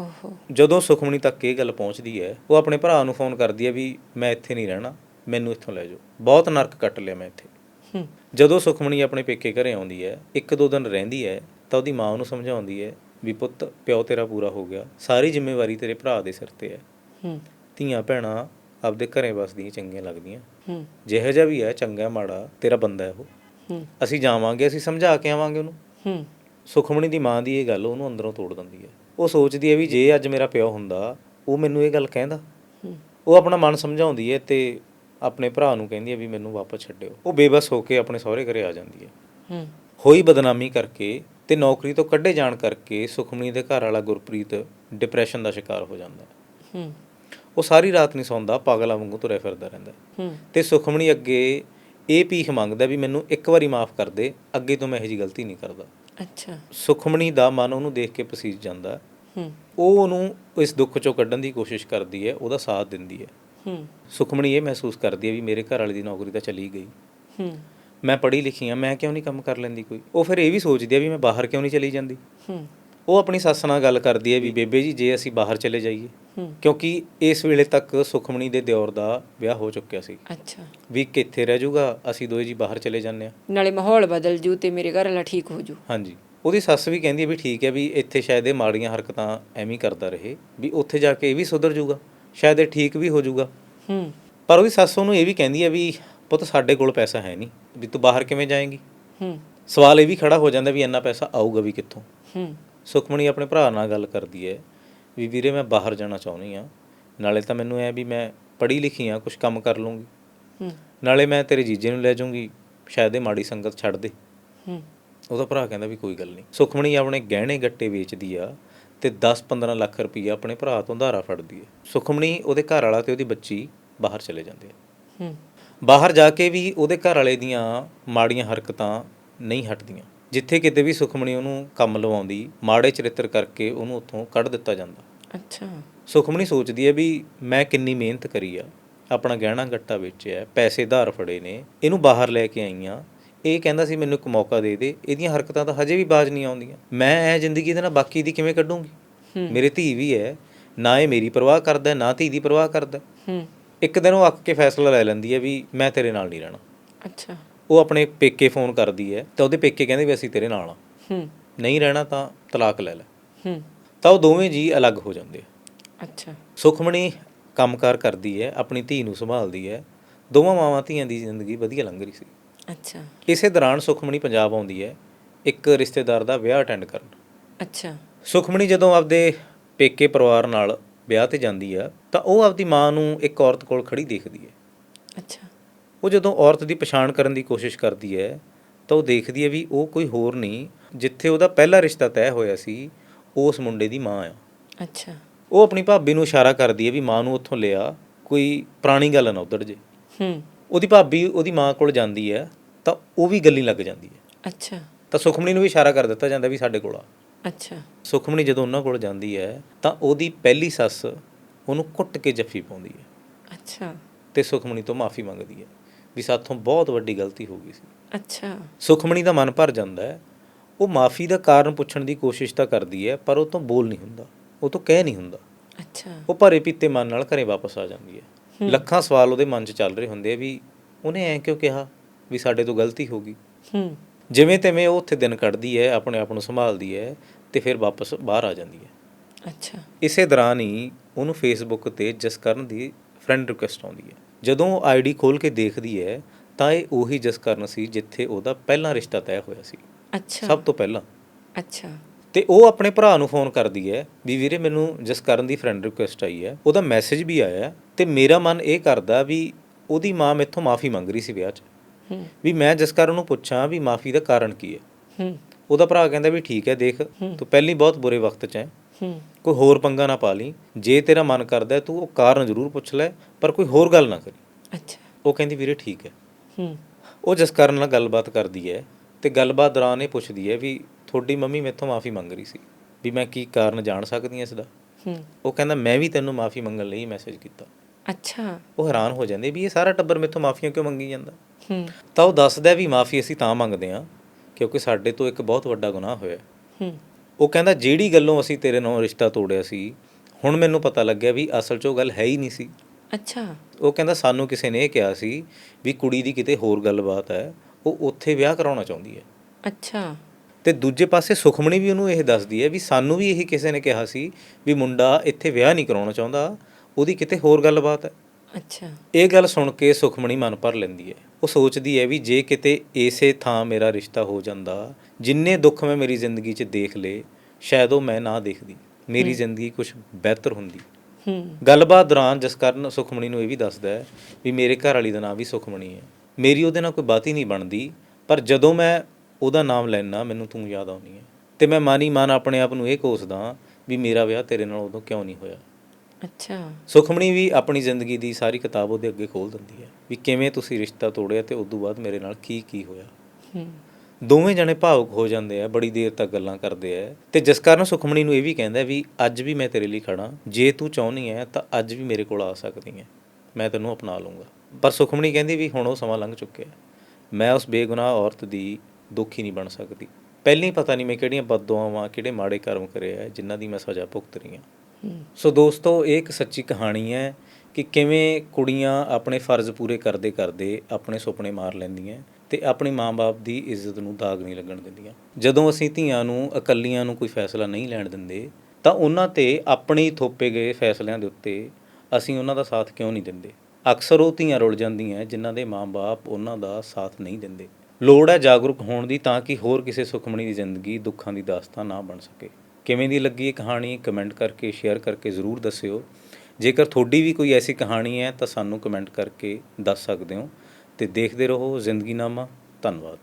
ਓਹੋ। ਜਦੋਂ ਸੁਖਮਣੀ ਤੱਕ ਇਹ ਗੱਲ ਪਹੁੰਚਦੀ ਹੈ ਉਹ ਆਪਣੇ ਭਰਾ ਨੂੰ ਫੋਨ ਕਰਦੀ ਹੈ ਵੀ ਮੈਂ ਇੱਥੇ ਨਹੀਂ ਰਹਿਣਾ। ਮੈਨੂੰ ਇੱਥੋਂ ਲੈ ਜਾਓ। ਬਹੁਤ ਨਰਕ ਕੱਟ ਲਿਆ ਮੈਂ ਇੱਥੇ। ਹੂੰ। ਜਦੋਂ ਸੁਖਮਣੀ ਆਪਣੇ ਪੇਕੇ ਘਰੇ ਆਉਂਦੀ ਹੈ ਇੱਕ ਦੋ ਦਿਨ ਰਹਿੰਦੀ ਹੈ ਤਾਂ ਉਹਦੀ ਮਾਂ ਉਹਨੂੰ ਸਮਝਾਉਂਦੀ ਹੈ ਵੀ ਪੁੱਤ ਪਿਓ ਤੇਰਾ ਪੂਰਾ ਹੋ ਗਿਆ। ਸਾਰੀ ਜ਼ਿੰਮੇਵਾਰੀ ਤੇਰੇ ਭਰਾ ਦੇ ਸਿਰ ਤੇ ਹੈ। ਹੂੰ। ਧੀਆਂ ਭੈਣਾਂ ਆਪਦੇ ਘਰੇ ਵਸਦੀਆਂ ਚੰਗੀਆਂ ਲੱਗਦੀਆਂ। ਹੂੰ। ਜਿਹੋ ਜਿਹਾ ਵੀ ਹੈ ਚੰਗਾ ਮਾੜਾ ਤੇਰਾ ਬੰਦਾ ਹੈ ਉਹ। ਹੂੰ। ਅਸੀਂ ਜਾਵਾਂਗੇ ਅਸੀਂ ਸਮਝਾ ਕੇ ਆਵਾਂਗੇ ਉਹਨੂੰ। ਹੂੰ। ਸੁਖਮਣੀ ਦੀ ਮਾਂ ਦੀ ਇਹ ਗੱਲ ਉਹਨੂੰ ਅੰਦਰੋਂ ਤੋੜ ਦਿੰਦੀ ਹੈ। ਉਹ ਸੋਚਦੀ ਹੈ ਵੀ ਜੇ ਅੱਜ ਮੇਰਾ ਪਿਓ ਹੁੰਦਾ ਉਹ ਮੈਨੂੰ ਇਹ ਗੱਲ ਕਹਿੰਦਾ। ਹੂੰ। ਉਹ ਆਪਣਾ ਮਨ ਸਮਝਾਉਂਦੀ ਹੈ ਤੇ ਆਪਣੇ ਭਰਾ ਨੂੰ ਕਹਿੰਦੀ ਹੈ ਵੀ ਮੈਨੂੰ ਵਾਪਸ ਛੱਡਿਓ। ਉਹ ਬੇਬਸ ਹੋ ਕੇ ਆਪਣੇ ਸਹੁਰੇ ਘਰੇ ਆ ਜਾਂਦੀ ਹੈ। ਹੂੰ। ਹੋਈ ਬਦਨਾਮੀ ਕਰਕੇ ਤੇ ਨੌਕਰੀ ਤੋਂ ਕੱਢੇ ਜਾਣ ਕਰਕੇ ਸੁਖਮਣੀ ਦੇ ਘਰ ਵਾਲਾ ਗੁਰਪ੍ਰੀਤ ਡਿਪਰੈਸ਼ਨ ਦਾ ਸ਼ਿਕਾਰ ਹੋ ਜਾਂਦਾ ਹੈ। ਹੂੰ। ਉਹ ਸਾਰੀ ਰਾਤ ਨਹੀਂ ਸੌਂਦਾ ਪਾਗਲਾਂ ਵਾਂਗੂ ਤੁਰਿਆ ਫਿਰਦਾ ਰਹਿੰਦਾ ਹੈ। ਤੇ ਸੁਖਮਣੀ ਅੱਗੇ ਇਹ ਭੀਖ ਮੰਗਦਾ ਵੀ ਮੈਨੂੰ ਇੱਕ ਵਾਰੀ ਮਾਫ ਕਰ ਦੇ ਅੱਗੇ ਤੋਂ ਮੈਂ ਇਹੋ ਜੀ ਗਲਤੀ ਨਹੀਂ ਕਰਦਾ। ਅੱਛਾ। ਸੁਖਮਣੀ ਦਾ ਮਨ ਉਹਨੂੰ ਦੇਖ ਕੇ ਪਸੀਜ ਜਾਂਦਾ। ਹੂੰ। ਉਹ ਉਹਨੂੰ ਇਸ ਦੁੱਖ ਚੋਂ ਕੱਢਣ ਦੀ ਕੋਸ਼ਿਸ਼ ਕਰਦੀ ਹੈ ਉਹਦਾ ਸਾਥ ਦਿੰਦੀ ਹੈ। ਹੂੰ। ਸੁਖਮਣੀ ਇਹ ਮਹਿਸੂਸ ਕਰਦੀ ਹੈ ਵੀ ਮੇਰੇ ਘਰ ਵਾਲੇ ਦੀ ਨੌਕਰੀ ਤਾਂ ਚਲੀ ਗਈ। ਹੂੰ। ਮੈਂ ਪੜ੍ਹੀ ਲਿਖੀ ਆ ਮੈਂ ਕਿਉਂ ਨਹੀਂ ਕੰਮ ਕਰ ਲੈਂਦੀ ਕੋਈ? ਉਹ ਫਿਰ ਇਹ ਵੀ ਸੋਚਦੀ ਹੈ ਵੀ ਮੈਂ ਬਾਹਰ ਕਿਉਂ ਨਹੀਂ ਚਲੀ ਜਾਂਦੀ? ਹੂੰ। ਉਹ ਆਪਣੀ ਸੱਸ ਨਾਲ ਗੱਲ ਕਰਦੀ ਹੈ ਵੀ ਬੇਬੇ ਜੀ ਜੇ ਅਸੀਂ ਬਾਹਰ ਚਲੇ ਜਾਈਏ। ਕਿਉਂਕਿ ਇਸ ਵੇਲੇ ਤੱਕ ਸੁਖਮਣੀ ਦੇ ਦਿਓਰ ਦਾ ਵਿਆਹ ਹੋ ਚੁੱਕਿਆ ਸੀ। ਅੱਛਾ। ਵੀ ਕਿੱਥੇ ਰਹਿ ਜਾਊਗਾ ਅਸੀਂ ਦੋਏ ਜੀ ਬਾਹਰ ਚਲੇ ਜਾਂਦੇ ਆ ਨਾਲੇ ਮਾਹੌਲ ਬਦਲ ਜੂ ਤੇ ਮੇਰੇ ਘਰ ਵਾਲਾ ਠੀਕ ਹੋ ਜੂ। ਹਾਂਜੀ। ਉਹਦੀ ਸੱਸ ਵੀ ਕਹਿੰਦੀ ਹੈ ਵੀ ਠੀਕ ਹੈ ਵੀ ਇੱਥੇ ਸ਼ਾਇਦ ਇਹ ਮਾੜੀਆਂ ਹਰਕਤਾਂ ਐਵੇਂ ਕਰਦਾ ਰਹੇ ਵੀ ਉੱਥੇ ਜਾ ਕੇ ਇਹ ਵੀ ਸੁਧਰ ਜਾਊਗਾ ਸ਼ਾਇਦ ਇਹ ਠੀਕ ਵੀ ਹੋ ਜਾਊਗਾ। ਹੂੰ। ਪਰ ਉਹਦੀ ਸੱਸ ਉਹਨੂੰ ਇਹ ਵੀ ਕਹਿੰਦੀ ਹੈ ਵੀ ਪੁੱਤ ਸਾਡੇ ਕੋਲ ਪੈਸਾ ਹੈ ਨਹੀਂ ਵੀ ਤੂੰ ਬਾਹਰ ਕਿਵੇਂ ਜਾਏਂਗੀ? ਹੂੰ। ਸਵਾਲ ਇਹ ਵੀ ਖੜਾ ਹੋ ਜਾਂਦਾ ਵੀ ਇੰਨਾ ਪੈਸਾ ਆਊਗਾ ਵੀ ਕਿੱਥੋਂ? ਹੂੰ। ਸੁਖਮਣੀ ਆਪਣੇ ਭਰਾ ਨਾਲ ਗੱਲ ਕਰਦੀ ਹੈ ਵੀ ਵੀਰੇ ਮੈਂ ਬਾਹਰ ਜਾਣਾ ਚਾਹੁੰਦੀ ਆ ਨਾਲੇ ਤਾਂ ਮੈਨੂੰ ਐ ਵੀ ਮੈਂ ਪੜ੍ਹੀ ਲਿਖੀ ਆ ਕੁਝ ਕੰਮ ਕਰ ਲੂੰਗੀ ਹੂੰ। ਨਾਲੇ ਮੈਂ ਤੇਰੇ ਜੀਜੇ ਨੂੰ ਲੈ ਜਾਊਂਗੀ ਸ਼ਾਇਦ ਇਹ ਮਾੜੀ ਸੰਗਤ ਛੱਡ ਦੇ। ਹੂੰ। ਉਹਦਾ ਭਰਾ ਕਹਿੰਦਾ ਵੀ ਕੋਈ ਗੱਲ ਨਹੀਂ। ਸੁਖਮਣੀ ਆਪਣੇ ਗਹਿਣੇ ਗੱਟੇ ਵੇਚਦੀ ਆ ਤੇ 10-15 ਲੱਖ ਰੁਪਈਆ ਆਪਣੇ ਭਰਾ ਤੋਂ ਧਾਰਾ ਫੜਦੀ ਹੈ। ਸੁਖਮਣੀ ਉਹਦੇ ਘਰ ਵਾਲਾ ਤੇ ਉਹਦੀ ਬੱਚੀ ਬਾਹਰ ਚਲੇ ਜਾਂਦੇ ਆ। ਹੂੰ। ਬਾਹਰ ਜਾ ਕੇ ਵੀ ਉਹਦੇ ਘਰ ਵਾਲੇ ਦੀਆਂ ਮਾੜੀਆਂ ਹਰਕਤਾਂ ਨਹੀਂ ਹਟਦੀਆਂ। ਜਿੱਥੇ ਕਿਤੇ ਵੀ ਸੁਖਮਣੀ ਉਹਨੂੰ ਕੰਮ ਲਵਾਉਂਦੀ ਮਾੜੇ ਚਰਿੱਤਰ ਕਰਕੇ ਉਹਨੂੰ ਉੱਥੋਂ ਕੱਢ ਦਿੱਤਾ ਜਾਂਦਾ। ਅੱਛਾ। ਸੁਖਮਣੀ ਸੋਚਦੀ ਹੈ ਵੀ ਮੈਂ ਕਿੰਨੀ ਮਿਹਨਤ ਕਰੀ ਆ ਆਪਣਾ ਗਹਿਣਾ ਗੱਟਾ ਵੇਚਿਆ ਪੈਸੇ ਧਾਰ ਫੜੇ ਨੇ ਇਹਨੂੰ ਬਾਹਰ ਲੈ ਕੇ ਆਈਆਂ ਇਹ ਕਹਿੰਦਾ ਸੀ ਮੈਨੂੰ ਇੱਕ ਮੌਕਾ ਦੇ ਦੇ ਇਹਦੀਆਂ ਹਰਕਤਾਂ ਤਾਂ ਹਜੇ ਵੀ ਬਾਜ਼ ਨਹੀਂ ਆਉਂਦੀਆਂ। ਮੈਂ ਇਹ ਜ਼ਿੰਦਗੀ ਦੇ ਨਾਲ ਬਾਕੀ ਦੀ ਕਿਵੇਂ ਕੱਢੂੰਗੀ? ਹੂੰ। ਮੇਰੇ ਧੀ ਵੀ ਹੈ ਨਾ ਇਹ ਮੇਰੀ ਪਰਵਾਹ ਕਰਦਾ ਨਾ ਧੀ ਦੀ ਪਰਵਾਹ ਕਰਦਾ। ਹੂੰ। ਇੱਕ ਦਿਨ ਉਹ ਅੱਕ ਕੇ ਫੈਸਲਾ ਲੈ ਲੈਂਦੀ ਹੈ ਵੀ ਮੈਂ ਤੇਰੇ ਨਾਲ ਨਹੀਂ ਰਹਿਣਾ। ਅੱਛਾ। ਉਹ ਆਪਣੇ ਪੇਕੇ ਫੋਨ ਕਰਦੀ ਹੈ ਤਾਂ ਉਹਦੇ ਪੇਕੇ ਕਹਿੰਦੇ ਵੀ ਅਸੀਂ ਤੇਰੇ ਨਾਲ ਆ ਹੂੰ। ਨਹੀਂ ਰਹਿਣਾ ਤਾਂ ਤਲਾਕ ਲੈ ਲੈ। ਹੂੰ। ਤਾਂ ਉਹ ਦੋਵੇਂ ਜੀ ਅਲੱਗ ਹੋ ਜਾਂਦੇ ਆ। ਅੱਛਾ। ਸੁਖਮਣੀ ਕੰਮਕਾਰ ਕਰਦੀ ਹੈ ਆਪਣੀ ਧੀ ਨੂੰ ਸੰਭਾਲਦੀ ਹੈ। ਦੋਵਾਂ ਮਾਵਾਂ ਧੀਆਂ ਦੀ ਜ਼ਿੰਦਗੀ ਵਧੀਆ ਲੰਘ ਰਹੀ ਸੀ। ਅੱਛਾ। ਇਸੇ ਦੌਰਾਨ ਸੁਖਮਣੀ ਪੰਜਾਬ ਆਉਂਦੀ ਹੈ ਇੱਕ ਰਿਸ਼ਤੇਦਾਰ ਦਾ ਵਿਆਹ ਅਟੈਂਡ ਕਰਨ। ਅੱਛਾ। ਸੁਖਮਣੀ ਜਦੋਂ ਆਪਦੇ ਪੇਕੇ ਪਰਿਵਾਰ ਨਾਲ ਵਿਆਹ ਤੇ ਜਾਂਦੀ ਆ ਤਾਂ ਉਹ ਆਪਦੀ ਮਾਂ ਨੂੰ ਇੱਕ ਔਰਤ ਕੋਲ ਖੜੀ ਦੇਖਦੀ ਹੈ। ਅੱਛਾ। ਉਹ ਜਦੋਂ ਔਰਤ ਦੀ ਪਛਾਣ ਕਰਨ ਦੀ ਕੋਸ਼ਿਸ਼ ਕਰਦੀ ਹੈ ਤਾਂ ਉਹ ਦੇਖਦੀ ਹੈ ਵੀ ਉਹ ਕੋਈ ਹੋਰ ਨਹੀਂ ਜਿੱਥੇ ਉਹਦਾ ਪਹਿਲਾ ਰਿਸ਼ਤਾ ਤੈਅ ਹੋਇਆ ਸੀ ਉਸ ਮੁੰਡੇ ਦੀ ਮਾਂ ਆ। ਅੱਛਾ। ਉਹ ਆਪਣੀ ਭਾਬੀ ਨੂੰ ਇਸ਼ਾਰਾ ਕਰਦੀ ਹੈ ਵੀ ਮਾਂ ਨੂੰ ਉੱਥੋਂ ਲਿਆ ਕੋਈ ਪੁਰਾਣੀ ਗੱਲ ਨਾ ਉਧਰ ਜੇ। ਹੂੰ। ਉਹਦੀ ਭਾਬੀ ਉਹਦੀ ਮਾਂ ਕੋਲ ਜਾਂਦੀ ਹੈ ਤਾਂ ਉਹ ਵੀ ਗੱਲੀ ਲੱਗ ਜਾਂਦੀ ਹੈ। ਅੱਛਾ। ਤਾਂ ਸੁਖਮਣੀ ਨੂੰ ਵੀ ਇਸ਼ਾਰਾ ਕਰ ਦਿੱਤਾ ਜਾਂਦਾ ਵੀ ਸਾਡੇ ਕੋਲ ਆ। ਅੱਛਾ। ਸੁਖਮਣੀ ਜਦੋਂ ਉਹਨਾਂ ਕੋਲ ਜਾਂਦੀ ਹੈ ਤਾਂ ਉਹਦੀ ਪਹਿਲੀ ਸੱਸ ਉਹਨੂੰ ਕੁੱਟ ਕੇ ਜੱਫੀ ਪਾਉਂਦੀ ਹੈ। ਅੱਛਾ। ਤੇ ਸੁਖਮਣੀ ਤੋਂ ਮਾਫੀ ਮੰਗਦੀ ਹੈ ਵੀ ਸਾਥੋਂ ਬਹੁਤ ਵੱਡੀ ਗਲਤੀ ਹੋ ਗਈ ਸੀ। ਅੱਛਾ। ਸੁਖਮਣੀ ਦਾ ਮਨ ਭਰ ਜਾਂਦਾ ਹੈ ਉਹ ਮਾਫੀ ਦਾ ਕਾਰਨ ਪੁੱਛਣ ਦੀ ਕੋਸ਼ਿਸ਼ ਤਾਂ ਕਰਦੀ ਹੈ ਪਰ ਉਹ ਤੋਂ ਬੋਲ ਨਹੀਂ ਹੁੰਦਾ ਉਹ ਤੋਂ ਕਹਿ ਨਹੀਂ ਹੁੰਦਾ। ਅੱਛਾ। ਉਹ ਭਰੇ ਪੀਤੇ ਮਨ ਨਾਲ ਘਰੇ ਵਾਪਸ ਆ ਜਾਂਦੀ ਹੈ। ਲੱਖਾਂ ਸਵਾਲ ਉਹਦੇ ਮਨ 'ਚ ਚੱਲ ਰਹੇ ਹੁੰਦੇ ਆ ਵੀ ਉਹਨੇ ਐਂ ਕਿਉਂ ਕਿਹਾ ਵੀ ਸਾਡੇ ਤੋਂ ਗਲਤੀ ਹੋ ਗਈ? ਹੂੰ। ਜਿਵੇਂ ਤਿਵੇਂ ਉਹ ਉੱਥੇ ਦਿਨ ਕੱਢਦੀ ਹੈ ਆਪਣੇ ਆਪ ਨੂੰ ਸੰਭਾਲਦੀ ਹੈ ਤੇ ਫਿਰ ਵਾਪਸ ਬਾਹਰ ਆ ਜਾਂਦੀ ਹੈ। ਅੱਛਾ। ਇਸੇ ਦੌਰਾਨ ਹੀ ਉਹਨੂੰ ਫੇਸਬੁੱਕ ਤੇ ਜਸਕਰਨ ਦੀ ਫਰੈਂਡ ਰਿਕੁਐਸਟ ਆਉਂਦੀ ਹੈ। ਜਦੋਂ ਉਹ ਆਈਡੀ ਖੋਲ ਕੇ ਦੇਖਦੀ ਹੈ ਤਾਂ ਇਹ ਉਹੀ ਜਸਕਰਨ ਸੀ ਜਿੱਥੇ ਉਹਦਾ ਪਹਿਲਾ ਰਿਸ਼ਤਾ ਤੈਅ ਹੋਇਆ ਸੀ। ਅੱਛਾ। ਸਭ ਤੋਂ ਪਹਿਲਾਂ। ਅੱਛਾ। ਤੇ ਉਹ ਆਪਣੇ ਭਰਾ ਨੂੰ ਫੋਨ ਕਰਦੀ ਹੈ ਵੀ ਵੀਰੇ ਮੈਨੂੰ ਜਸਕਰਨ ਦੀ ਫਰੈਂਡ ਰਿਕੁਐਸਟ ਆਈ ਹੈ। ਉਹਦਾ ਮੈਸੇਜ ਵੀ ਆਇਆ ਤੇ ਮੇਰਾ ਮਨ ਇਹ ਕਰਦਾ ਵੀ ਉਹਦੀ ਮਾਂ ਮੈਥੋਂ ਮਾਫੀ ਮੰਗ ਰਹੀ ਸੀ ਵਿਆਹ 'ਚ। ਵੀ ਮੈਂ ਜਸਕਰਨ ਨੂੰ ਪੁੱਛਾਂ ਵੀ ਮਾਫੀ ਦਾ ਕਾਰਨ ਕੀ ਹੈ। ਉਹਦਾ ਭਰਾ ਕਹਿੰਦਾ ਵੀ ਠੀਕ ਹੈ ਦੇਖ ਤੂੰ ਪਹਿਲੀ ਬਹੁਤ ਬੁਰੇ ਵਕਤ 'ਚ ਹੈ। ਕੋਈ ਹੋਰ ਪੰਗਾ ਨਾ ਪਾ ਲਈ। ਜੇ ਤੇਰਾ ਮਨ ਕਰਦਾ ਤੂੰ ਉਹ ਕਾਰਨ ਜ਼ਰੂਰ ਪੁੱਛ ਲੈ ਪਰ ਕੋਈ ਹੋਰ ਗੱਲ ਨਾ ਕਰੀ। ਅੱਛਾ। ਉਹ ਕਹਿੰਦੀ ਵੀਰੇ ਠੀਕ ਹੈ। ਉਹ ਜਸਕਰਨ ਨਾਲ ਗੱਲਬਾਤ ਕਰਦੀ ਹੈ ਤੇ ਗੱਲਬਾਤ ਦੌਰਾਨ ਇਹ ਪੁੱਛਦੀ ਹੈ ਵੀ ਤੁਹਾਡੀ ਮੰਮੀ ਮੈਥੋਂ ਮਾਫੀ ਮੰਗ ਰਹੀ ਸੀ। ਵੀ ਮੈਂ ਕੀ ਕਾਰਨ ਜਾਣ ਸਕਦੀ ਹਾਂ ਇਸ ਦਾ? ਉਹ ਕਹਿੰਦਾ ਮੈਂ ਵੀ ਤੈਨੂੰ ਮਾਫੀ ਮੰਗਣ ਲਈ ਮੈਸੇਜ ਕੀਤਾ। ਅੱਛਾ। ਉਹ ਹੈਰਾਨ ਹੋ ਜਾਂਦੇ ਵੀ ਇਹ ਸਾਰਾ ਟੱਬਰ ਮੈਥੋਂ ਮਾਫੀਆਂ ਕਿਉਂ ਮੰਗੀ ਜਾਂਦਾ? ਹੂੰ। ਤਾਂ ਉਹ ਦੱਸਦਾ ਵੀ ਮਾਫੀ ਅਸੀਂ ਤਾਂ ਮੰਗਦੇ ਹਾਂ ਕਿਉਂਕਿ ਸਾਡੇ ਤੋਂ ਇੱਕ ਬਹੁਤ ਵੱਡਾ ਗੁਨਾਹ ਹੋਇਆ। ਹੂੰ। ਉਹ ਕਹਿੰਦਾ ਜਿਹੜੀ ਗੱਲੋਂ ਅਸੀਂ ਤੇਰੇ ਨਾਲ ਰਿਸ਼ਤਾ ਤੋੜਿਆ ਸੀ ਹੁਣ ਮੈਨੂੰ ਪਤਾ ਲੱਗਿਆ ਵੀ ਅਸਲ 'ਚ ਉਹ ਗੱਲ ਹੈ ਹੀ ਨਹੀਂ ਸੀ। ਅੱਛਾ। ਉਹ ਕਹਿੰਦਾ ਸਾਨੂੰ ਕਿਸੇ ਨੇ ਇਹ ਕਿਹਾ ਸੀ ਵੀ ਕੁੜੀ ਦੀ ਕਿਤੇ ਹੋਰ ਗੱਲਬਾਤ ਹੈ ਉਹ ਉੱਥੇ ਵਿਆਹ ਕਰਾਉਣਾ ਚਾਹੁੰਦੀ ਹੈ। ਅੱਛਾ। ਤੇ ਦੂਜੇ ਪਾਸੇ ਸੁਖਮਣੀ ਵੀ ਉਹਨੂੰ ਇਹ ਦੱਸਦੀ ਹੈ ਵੀ ਸਾਨੂੰ ਵੀ ਇਹੀ ਕਿਸੇ ਨੇ ਕਿਹਾ ਸੀ ਵੀ ਮੁੰਡਾ ਇੱਥੇ ਵਿਆਹ ਨਹੀਂ ਕਰਾਉਣਾ ਚਾਹੁੰਦਾ ਉਹਦੀ ਕਿਤੇ ਹੋਰ ਗੱਲਬਾਤ ਹੈ। ਅੱਛਾ। ਇਹ ਗੱਲ ਸੁਣ ਕੇ ਸੁਖਮਣੀ ਮਨ ਭਰ ਲੈਂਦੀ ਹੈ। ਉਹ ਸੋਚਦੀ ਹੈ ਵੀ ਜੇ ਕਿਤੇ ਇਸੇ ਥਾਂ ਮੇਰਾ ਰਿਸ਼ਤਾ ਹੋ ਜਾਂਦਾ ਜਿੰਨੇ ਦੁੱਖ ਮੈਂ ਮੇਰੀ ਜ਼ਿੰਦਗੀ 'ਚ ਦੇਖ ਲਏ ਸ਼ਾਇਦ ਉਹ ਮੈਂ ਨਾ ਦੇਖਦੀ। ਮੇਰੀ ਜ਼ਿੰਦਗੀ ਕੁਝ ਬਿਹਤਰ ਹੁੰਦੀ। ਹੂੰ। ਗੱਲਬਾਤ ਦੌਰਾਨ ਜਸਕਰਨ ਸੁਖਮਣੀ ਨੂੰ ਇਹ ਵੀ ਦੱਸਦਾ ਹੈ ਵੀ ਮੇਰੇ ਘਰ ਵਾਲੀ ਦਾ ਨਾਮ ਵੀ ਸੁਖਮਣੀ ਹੈ। ਮੇਰੀ ਉਹਦੇ ਨਾਲ ਕੋਈ ਬਾਤ ਹੀ ਨਹੀਂ ਬਣਦੀ ਪਰ ਜਦੋਂ ਮੈਂ ਉਹਦਾ ਨਾਮ ਲੈਣਾ ਮੈਨੂੰ ਤੂੰ ਯਾਦ ਆਉਣੀ ਹੈ। ਤੇ ਮੈਂ ਮਾਨੀ ਮਨ ਆਪਣੇ ਆਪ ਨੂੰ ਇਹ ਕੋਸਦਾ ਵੀ ਮੇਰਾ ਵਿਆਹ ਤੇਰੇ ਨਾਲ ਉਦੋਂ ਕਿਉਂ ਨਹੀਂ ਹੋਇਆ। ਅੱਛਾ। ਸੁਖਮਣੀ ਵੀ ਆਪਣੀ ਜ਼ਿੰਦਗੀ ਦੀ ਸਾਰੀ ਕਿਤਾਬ ਉਹਦੇ ਅੱਗੇ ਖੋਲ ਦਿੰਦੀ ਹੈ ਵੀ ਕਿਵੇਂ ਤੁਸੀਂ ਰਿਸ਼ਤਾ ਤੋੜਿਆ ਤੇ ਉਦੋਂ ਬਾਅਦ ਮੇਰੇ ਨਾਲ ਕੀ ਕੀ ਹੋਇਆ। ਹੂੰ। ਦੋਵੇਂ ਜਣੇ ਭਾਵੁਕ ਹੋ ਜਾਂਦੇ ਆ ਬੜੀ ਦੇਰ ਤੱਕ ਗੱਲਾਂ ਕਰਦੇ ਆ। ਤੇ ਜਿਸ ਕਾਰਨ ਸੁਖਮਣੀ ਨੂੰ ਇਹ ਵੀ ਕਹਿੰਦਾ ਵੀ ਅੱਜ ਵੀ ਮੈਂ ਤੇਰੇ ਲਈ ਖੜਾ ਜੇ ਤੂੰ ਚਾਹੁੰਦੀ ਹੈ ਤਾਂ ਅੱਜ ਵੀ ਮੇਰੇ ਕੋਲ ਆ ਸਕਦੀ ਹੈ ਮੈਂ ਤੈਨੂੰ ਅਪਣਾ ਲਊਂਗਾ। ਪਰ ਸੁਖਮਣੀ ਕਹਿੰਦੀ ਵੀ ਹੁਣ ਉਹ ਸਮਾਂ ਲੰਘ ਚੁੱਕਿਆ ਮੈਂ ਉਸ ਬੇਗੁਨਾਹ ਔਰਤ ਦੀ ਦੁਖੀ ਨਹੀਂ ਬਣ ਸਕਦੀ। ਪਹਿਲਾਂ ਹੀ ਪਤਾ ਨਹੀਂ ਮੈਂ ਕਿਹੜੀਆਂ ਬਦਦੁਆਵਾਂ ਕਿਹੜੇ ਮਾੜੇ ਕਰਮ ਕਰੇ ਆ ਜਿਨ੍ਹਾਂ ਦੀ ਮੈਂ ਸਜ਼ਾ ਭੁਗਤ ਰਹੀ ਹੂੰ। ਸੋ ਦੋਸਤੋ, ਇਹ ਇੱਕ ਸੱਚੀ ਕਹਾਣੀ ਹੈ ਕਿ ਕਿਵੇਂ ਕੁੜੀਆਂ ਆਪਣੇ ਫਰਜ਼ ਪੂਰੇ ਕਰਦੇ ਕਰਦੇ ਆਪਣੇ ਸੁਪਨੇ ਮਾਰ ਲੈਂਦੀਆਂ ਤੇ ਆਪਣੇ ਮਾਂ-ਬਾਪ ਦੀ ਇੱਜ਼ਤ ਨੂੰ ਦਾਗ ਨਹੀਂ ਲੱਗਣ ਦਿੰਦੀਆਂ। ਜਦੋਂ ਅਸੀਂ ਧੀਆਂ ਨੂੰ, ਇਕੱਲੀਆਂ ਨੂੰ ਕੋਈ ਫੈਸਲਾ ਨਹੀਂ ਲੈਣ ਦਿੰਦੇ, ਤਾਂ ਉਹਨਾਂ ਤੇ ਆਪਣੀ ਥੋਪੇ ਗਏ ਫੈਸਲਿਆਂ ਦੇ ਉੱਤੇ ਅਸੀਂ ਉਹਨਾਂ ਦਾ ਸਾਥ ਕਿਉਂ ਨਹੀਂ ਦਿੰਦੇ? ਅਕਸਰ ਉਹ ਧੀਆਂ ਰੁਲ ਜਾਂਦੀਆਂ ਜਿਨ੍ਹਾਂ ਦੇ ਮਾਂ-ਬਾਪ ਉਹਨਾਂ ਦਾ ਸਾਥ ਨਹੀਂ ਦਿੰਦੇ। ਲੋੜ ਹੈ ਜਾਗਰੂਕ ਹੋਣ ਦੀ ਤਾਂ ਕਿ ਹੋਰ ਕਿਸੇ ਸੁਖਮਣੀ ਦੀ ਜ਼ਿੰਦਗੀ ਦੁੱਖਾਂ ਦੀ ਦਾਸਤਾਨ ਨਾ ਬਣ ਸਕੇ। ਕਿਵੇਂ ਦੀ ਲੱਗੀ ਇਹ ਕਹਾਣੀ ਕਮੈਂਟ ਕਰਕੇ ਸ਼ੇਅਰ ਕਰਕੇ ਜ਼ਰੂਰ ਦੱਸਿਓ। ਜੇਕਰ ਤੁਹਾਡੀ ਵੀ ਕੋਈ ਐਸੀ ਕਹਾਣੀ ਹੈ ਤਾਂ ਸਾਨੂੰ ਕਮੈਂਟ ਕਰਕੇ ਦੱਸ ਸਕਦੇ ਹੋ। ਤੇ ਦੇਖਦੇ ਰਹੋ ਜ਼ਿੰਦਗੀਨਾਮਾ। ਧੰਨਵਾਦ।